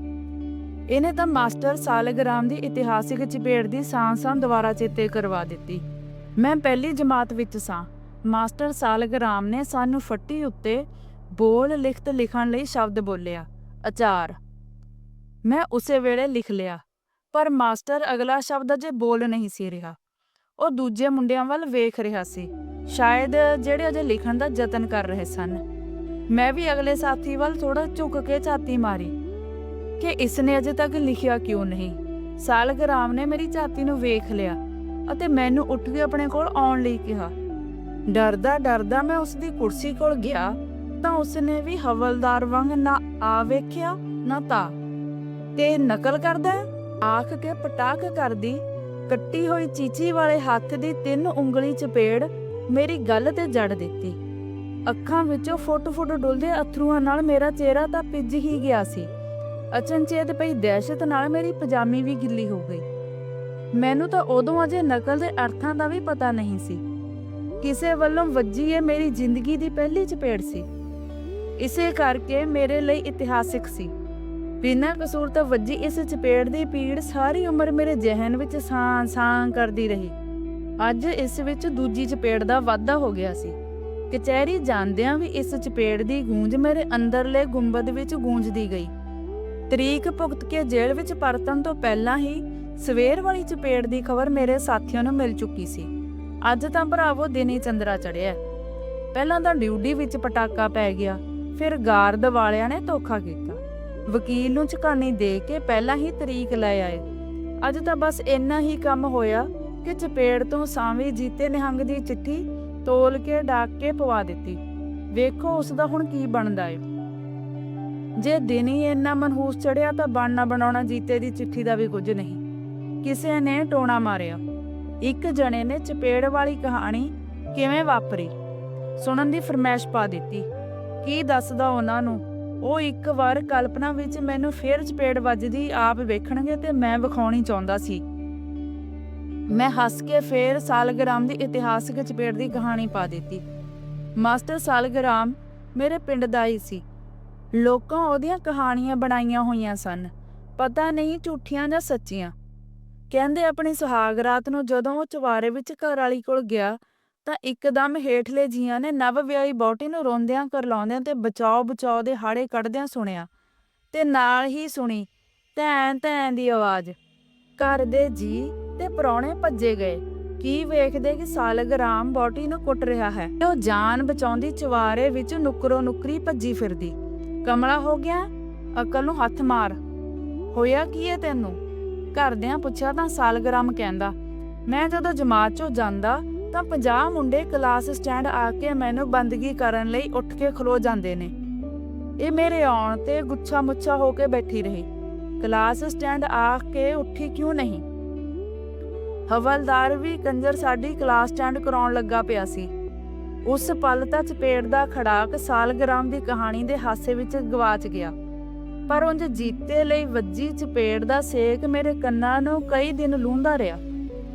ਇਹਨੇ ਤਾਂ ਮਾਸਟਰ ਸਾਲਗਰਾਮ ਦੀ ਇਤਿਹਾਸਿਕ ਚਪੇੜ ਦੀ ਸਾਂ-ਸਾਂ ਦੁਬਾਰਾ ਚੇਤੇ ਕਰਵਾ ਦਿੱਤੀ। ਮੈਂ ਪਹਿਲੀ ਜਮਾਤ ਵਿੱਚ ਸਾਂ। ਮਾਸਟਰ ਸਾਲਗਰਾਮ ਨੇ ਸਾਨੂੰ ਫੱਟੀ ਉੱਤੇ ਬੋਲ ਲਿਖਤ ਲਿਖਣ ਲਈ ਸ਼ਬਦ ਬੋਲਿਆ, ਅਚਾਰ। ਮੈਂ ਉਸੇ ਵੇਲੇ ਲਿਖ ਲਿਆ, ਪਰ ਮਾਸਟਰ ਅਗਲਾ ਸ਼ਬਦ ਅਜੇ ਬੋਲ ਨਹੀਂ ਸੀ ਰਿਹਾ। ਉਹ ਦੂਜੇ ਮੁੰਡਿਆਂ ਵੱਲ ਵੇਖ ਰਿਹਾ ਸੀ, ਸ਼ਾਇਦ ਜਿਹੜੇ ਅਜੇ ਲਿਖਣ ਦਾ ਯਤਨ ਕਰ ਰਹੇ ਸਨ। ਮੈਂ ਵੀ ਅਗਲੇ ਸਾਥੀ ਵੱਲ ਥੋੜਾ ਝੁਕ ਕੇ ਝਾਤੀ ਮਾਰੀ, ਕਿ ਇਸ ਨੇ ਅਜੇ ਤੱਕ ਲਿਖਿਆ ਕਿਉਂ ਨਹੀਂ? ਸਾਲਗਰਾਮ ਨੇ ਮੇਰੀ ਝਾਤੀ ਨੂੰ ਵੇਖ ਲਿਆ ਅਤੇ ਮੈਨੂੰ ਉੱਠ ਕੇ ਆਪਣੇ ਕੋਲ ਆਉਣ ਲਈ ਕਿਹਾ ਡਰਦਾ ਡਰਦਾ ਮੈਂ ਉਸ ਦੀ ਕੁਰਸੀ ਕੋਲ ਗਿਆ ਤਾਂ ਉਸਨੇ ਵੀ ਹਵਲਦਾਰ ਵਾਂਗ ਨਾ ਆ ਵੇਖਿਆ, ਨਾ ਤਾਂ। ਤੇ ਨਕਲ ਕਰਦਾ ਆਖ ਕੇ ਪਟਾਕ ਕਰਦੀ, ਕੱਟੀ ਹੋਈ ਚੀਚੀ ਵਾਲੇ ਹੱਥ ਦੀ ਤਿੰਨ ਉਂਗਲੀ ਚਪੇੜ ਮੇਰੀ ਗੱਲ ਤੇ ਜੜ ਦਿੱਤੀ। ਅੱਖਾਂ ਵਿੱਚੋਂ ਫੁੱਟ-ਫੁੱਟ ਡੁੱਲਦੇ ਅਥਰੂਆਂ ਨਾਲ ਮੇਰਾ ਚਿਹਰਾ ਤਾਂ ਭਿੱਜ ਹੀ ਗਿਆ ਸੀ। ਅਚਨਚੇਤ ਪਈ ਦਹਿਸ਼ਤ ਨਾਲ ਮੇਰੀ ਪਜਾਮੀ ਵੀ ਗਿੱਲੀ ਹੋ ਗਈ। ਮੈਨੂੰ ਤਾਂ ਉਦੋਂ ਅਜੇ ਨਕਲ ਦੇ ਅਰਥਾਂ ਦਾ ਵੀ ਪਤਾ ਨਹੀਂ ਸੀ। ਕਿਸੇ ਵੱਲੋਂ ਵੱਜੀ ਇਹ ਮੇਰੀ ਜ਼ਿੰਦਗੀ ਦੀ ਪਹਿਲੀ ਚਪੇੜ ਸੀ। ਇਸੇ ਕਰਕੇ ਮੇਰੇ ਲਈ ਇਤਿਹਾਸਿਕ ਸੀ। ਬਿਨਾਂ ਕਸੂਰ ਤੋਂ ਵੱਜੀ ਇਸ ਚਪੇੜ ਦੀ ਪੀੜ ਸਾਰੀ ਉਮਰ ਮੇਰੇ ਜ਼ਿਹਨ ਵਿੱਚ ਸਾਂ ਸਾਂ ਕਰਦੀ ਰਹੀ। ਅੱਜ ਇਸ ਵਿੱਚ ਦੂਜੀ ਚਪੇੜ ਦਾ ਵਾਧਾ ਹੋ ਗਿਆ ਸੀ। ਕਚਹਿਰੀ ਜਾਂਦਿਆਂ ਵੀ ਇਸ ਚਪੇੜ ਦੀ ਗੂੰਜ ਮੇਰੇ ਅੰਦਰਲੇ ਗੁੰਬਦ ਵਿੱਚ ਗੂੰਜਦੀ ਗਈ। ਤਰੀਕ ਭੁਗਤ ਕੇ ਜੇਲ੍ਹ ਵਿੱਚ ਪਰਤਣ ਤੋਂ ਪਹਿਲਾਂ ਹੀ ਸਵੇਰ ਵਾਲੀ ਚਪੇੜ ਦੀ ਖਬਰ ਮੇਰੇ ਸਾਥੀਆਂ ਨੂੰ ਮਿਲ ਚੁੱਕੀ ਸੀ। ਅੱਜ ਤਾਂ ਭਰਾਵੋ ਦਿਨੀ ਚੰਦਰਾ ਚੜਿਆ ਪਹਿਲਾਂ ਤਾਂ ਡਿਊਟੀ ਵਿੱਚ ਪਟਾਕਾ ਪੈ ਗਿਆ, ਫਿਰ ਗਾਰਦ ਵਾਲਿਆਂ ਨੇ ਧੋਖਾ ਕੀਤਾ। ਵਕੀਲ ਨੂੰ ਝਕਾਨੀ ਦੇ ਕੇ ਪਹਿਲਾਂ ਹੀ ਤਰੀਕ ਲੈ ਆਏ। ਅੱਜ ਤਾਂ ਬਸ ਇੰਨਾ ਹੀ ਕੰਮ ਹੋਇਆ ਕਿ ਚਪੇੜ ਤੋਂ ਸਾਵੇਂ ਜੀਤੇ ਨਿਹੰਗ ਦੀ ਚਿੱਠੀ ਤੋਲ ਕੇ ਡਾਕ ਕੇ ਪਵਾ ਦਿੱਤੀ। ਵੇਖੋ ਉਸ ਦਾ ਹੁਣ ਕੀ ਬਣਦਾ ਏ। ਜੇ ਦਿਨ ਹੀ ਇੰਨਾ ਮਨਹੂਸ ਚੜਿਆ ਤਾਂ ਬਣਨਾ ਬਣਾਉਣਾ ਜੀਤੇ ਦੀ ਚਿੱਠੀ ਦਾ ਵੀ ਕੁਝ ਨਹੀਂ। ਕਿਸੇ ਨੇ ਟੋਣਾ ਮਾਰਿਆ। ਇੱਕ ਜਣੇ ਨੇ ਚਪੇੜ ਵਾਲੀ ਕਹਾਣੀ ਕਿਵੇਂ ਵਾਪਰੀ? ਸੁਣਨ ਦੀ ਫਰਮਾਇਸ਼ ਪਾ ਦਿੱਤੀ। ਕੀ ਦੱਸਦਾ ਉਹਨਾਂ ਨੂੰ? ਉਹ ਇੱਕ ਵਾਰ ਕਲਪਨਾ ਵਿੱਚ ਮੈਨੂੰ ਫੇਰ ਚਪੇੜ ਵੱਜਦੀ ਆਪ ਵੇਖਣਗੇ ਤੇ ਮੈਂ ਵਿਖਾਉਣੀ ਚਾਹੁੰਦਾ ਸੀ। ਮੈਂ ਹੱਸ ਕੇ ਫੇਰ ਸਾਲਗਰਾਮ ਦੀ ਇਤਿਹਾਸਕ ਚਪੇੜ ਦੀ ਕਹਾਣੀ ਪਾ ਦਿੱਤੀ। ਮਾਸਟਰ ਸਾਲਗਰਾਮ ਮੇਰੇ ਪਿੰਡ ਦਾ ਹੀ ਸੀ। ਲੋਕਾਂ ਉਹਦੀਆਂ ਕਹਾਣੀਆਂ ਬਣਾਈਆਂ ਹੋਈਆਂ ਸਨ। ਪਤਾ ਨਹੀਂ ਝੂਠੀਆਂ ਜਾਂ ਸੱਚੀਆਂ। ਕਹਿੰਦੇ ਆਪਣੀ ਸੁਹਾਗ ਰਾਤ ਨੂੰ ਜਦੋਂ ਉਹ ਚਵਾਰੇ ਵਿੱਚ ਘਰ ਵਾਲੀ ਕੋਲ ਗਿਆ ਤਾਂ ਇੱਕਦਮ ਹੇਠਲੇ ਜੀਆਂ ਨੇ ਨਵ ਵਿਆਹੀ ਬੌਟੀ ਨੂੰ ਰੋਂਦਿਆਂ ਕਰਲਾਉਂਦਿਆਂ ਤੇ ਬਚਾਓ ਬਚਾਓ ਦੇ ਹਾੜੇ ਕੱਢਦਿਆਂ ਸੁਣਿਆ ਤੇ ਨਾਲ ਹੀ ਸੁਣੀ ਤੈਂ ਤੈਂ ਦੀ ਆਵਾਜ਼। ਘਰ ਦੇ ਜੀ ਤੇ ਪ੍ਰਾਹੁਣੇ ਭੱਜੇ ਗਏ। ਕੀ ਵੇਖਦੇ ਕਿ ਸਾਲਗ ਰਾਮ ਬੌਟੀ ਨੂੰ ਕੁੱਟ ਰਿਹਾ ਹੈ? ਤੇ ਉਹ ਜਾਨ ਬਚਾਉਂਦੀ ਚਵਾਰੇ ਵਿੱਚ ਨੁਕਰੋ ਨੁਕਰੀ ਭੱਜੀ ਫਿਰਦੀ। ਕਮਲਾ ਹੋ ਗਿਆ, ਅਕਲ ਨੂੰ ਹੱਥ ਮਾਰ। ਹੋਇਆ ਕੀ ਹੈ ਤੈਨੂੰ? ਘਰਦਿਆਂ ਪੁੱਛਿਆ ਤਾਂ ਸਾਲਗਰਾਮ ਕਹਿੰਦਾ, ਮੈਂ ਜਦੋਂ ਜਮਾਤ ਚੋਂ ਜਾਂਦਾ, ਤਾਂ 50 ਮੁੰਡੇ ਕਲਾਸ ਸਟੈਂਡ ਆ ਕੇ ਮੈਨੂੰ ਬੰਦਗੀ ਕਰਨ ਲਈ ਉੱਠ ਕੇ ਖਲੋ ਜਾਂਦੇ ਨੇ। ਇਹ ਮੇਰੇ ਆਉਣ ਤੇ ਗੁੱਛਾ ਮੁੱਛਾ ਹੋ ਕੇ ਬੈਠੀ ਰਹੀ। ਕਲਾਸ ਸਟੈਂਡ ਆ ਕੇ ਉੱਠੀ ਕਿਉਂ ਨਹੀਂ? ਹਵਲਦਾਰ ਵੀ ਕੰਜਰ ਸਾਡੀ ਕਲਾਸ ਸਟੈਂਡ ਕਰਾਉਣ ਲੱਗਾ ਪਿਆ ਸੀ। ਉਸ ਪਲ ਤਾਂ ਚਪੇੜ ਦਾ ਖੜਾਕ ਸਾਲਗਰਾਮ ਦੀ ਕਹਾਣੀ ਦੇ ਹਾਸੇ ਵਿੱਚ ਗਵਾਚ ਗਿਆ। ਪਰ ਉਂਝ ਜੀਤੇ ਲਈ ਵੱਜੀ ਚਪੇੜ ਦਾ ਸੇਕ ਮੇਰੇ ਕੰਨਾਂ ਨੂੰ ਕਈ ਦਿਨ ਲੂੰਦਾ ਰਿਹਾ।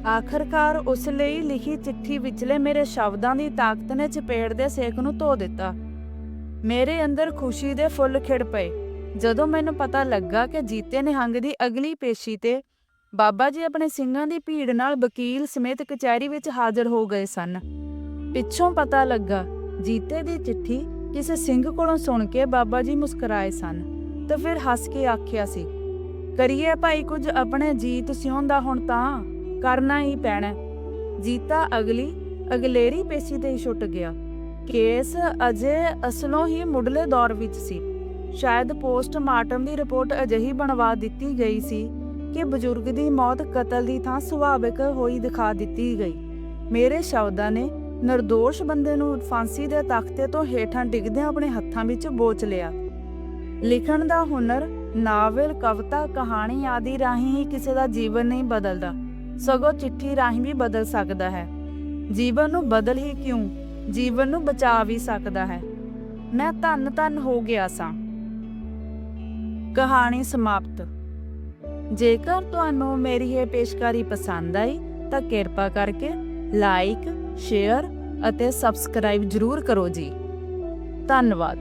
ਆਖਰਕਾਰ ਉਸ ਲਈ ਲਿਖੀ ਚਿੱਠੀ ਵਿਚਲੇ ਮੇਰੇ ਸ਼ਬਦਾਂ ਦੀ ਤਾਕਤ ਨੇ ਚਪੇੜ ਦੇ ਸੇਕ ਨੂੰ ਧੋ ਦਿੱਤਾ। ਮੇਰੇ ਅੰਦਰ ਖੁਸ਼ੀ ਦੇ ਫੁੱਲ ਖਿੜ ਪਏ। ਜਦੋਂ ਮੈਨੂੰ ਪਤਾ ਲੱਗਾ ਕਿ ਜੀਤੇ ਨਿਹੰਗ ਦੀ ਅਗਲੀ ਪੇਸ਼ੀ ਤੇ ਬਾਬਾ ਜੀ ਆਪਣੇ ਸਿੰਘਾਂ ਦੀ ਭੀੜ ਨਾਲ ਵਕੀਲ ਸਮੇਤ ਕਚਹਿਰੀ ਵਿੱਚ ਹਾਜ਼ਰ ਹੋ ਗਏ ਸਨ। ਪਿੱਛੋਂ ਪਤਾ ਲੱਗਾ, ਜੀਤੇ ਦੀ ਚਿੱਠੀ ਕਿਸੇ ਸਿੰਘ ਕੋਲੋਂ ਸੁਣ ਕੇ ਬਾਬਾ ਜੀ ਮੁਸਕਰਾਏ ਸਨ। ਤੇ ਫਿਰ ਹੱਸ ਕੇ ਆਖਿਆ ਸੀ, ਕਰੀਏ ਭਾਈ ਕੁਝ ਆਪਣੇ ਜੀਤ ਸਿਉਣ ਹੁਣ ਤਾਂ ਕਰਨਾ ਹੀ ਪੈਣਾ ਜੀਤਾ ਅਗਲੀ ਅਗਲੇਰੀ ਪੇਸ਼ੀ ਤੇ ਹੀ ਛੁੱਟ ਗਿਆ। ਕੇਸ ਅਜੇ ਅਸਲੋਂ ਹੀ ਮੁੱਢਲੇ ਦੌਰ ਵਿੱਚ ਸੀ। ਸ਼ਾਇਦ ਪੋਸਟਮਾਰਟਮ ਦੀ ਰਿਪੋਰਟ ਅਜਿਹੀ ਬਣਵਾ ਦਿੱਤੀ ਗਈ ਸੀ ਕਿ ਬਜ਼ੁਰਗ ਦੀ ਮੌਤ ਕਤਲ ਦੀ ਥਾਂ ਸੁਭਾਵਿਕ ਹੋਈ ਦਿਖਾ ਦਿੱਤੀ ਗਈ। ਮੇਰੇ ਸ਼ਬਦਾਂ ਨੇ નિર્ਦੋਸ਼ ਬੰਦੇ ਨੂੰ ਫਾਂਸੀ ਦੇ ਤਖਤੇ ਤੋਂ ਹੇਠਾਂ ਡਿੱਗਦਿਆਂ ਆਪਣੇ ਹੱਥਾਂ ਵਿੱਚ ਬੋਚ ਲਿਆ। ਲਿਖਣ ਦਾ ਹੁਨਰ, ਨਾਵਲ, ਕਵਿਤਾ, ਕਹਾਣੀ ਆਦਿ ਰਾਹੀਂ ਹੀ ਕਿਸੇ ਦਾ ਜੀਵਨ ਨਹੀਂ ਬਦਲਦਾ। ਸਗੋਂ ਚਿੱਠੀ ਰਾਹੀਂ ਵੀ ਬਦਲ ਸਕਦਾ ਹੈ। ਜੀਵਨ ਨੂੰ ਬਦਲ ਹੀ ਕਿਉਂ? ਜੀਵਨ ਨੂੰ ਬਚਾ ਵੀ ਸਕਦਾ ਹੈ। ਮੈਂ ਧੰਨ ਧੰਨ ਹੋ ਗਿਆ ਸਾਂ। ਕਹਾਣੀ ਸਮਾਪਤ। ਜੇਕਰ ਤੁਹਾਨੂੰ ਮੇਰੀ ਇਹ ਪੇਸ਼ਕਾਰੀ ਪਸੰਦ ਆਈ, ਤਾਂ ਕਿਰਪਾ ਕਰਕੇ ਲਾਈਕ, ਸ਼ੇਅਰ ਅਤੇ ਸਬਸਕ੍ਰਾਈਬ ਜ਼ਰੂਰ ਕਰੋ ਜੀ। ਧੰਨਵਾਦ।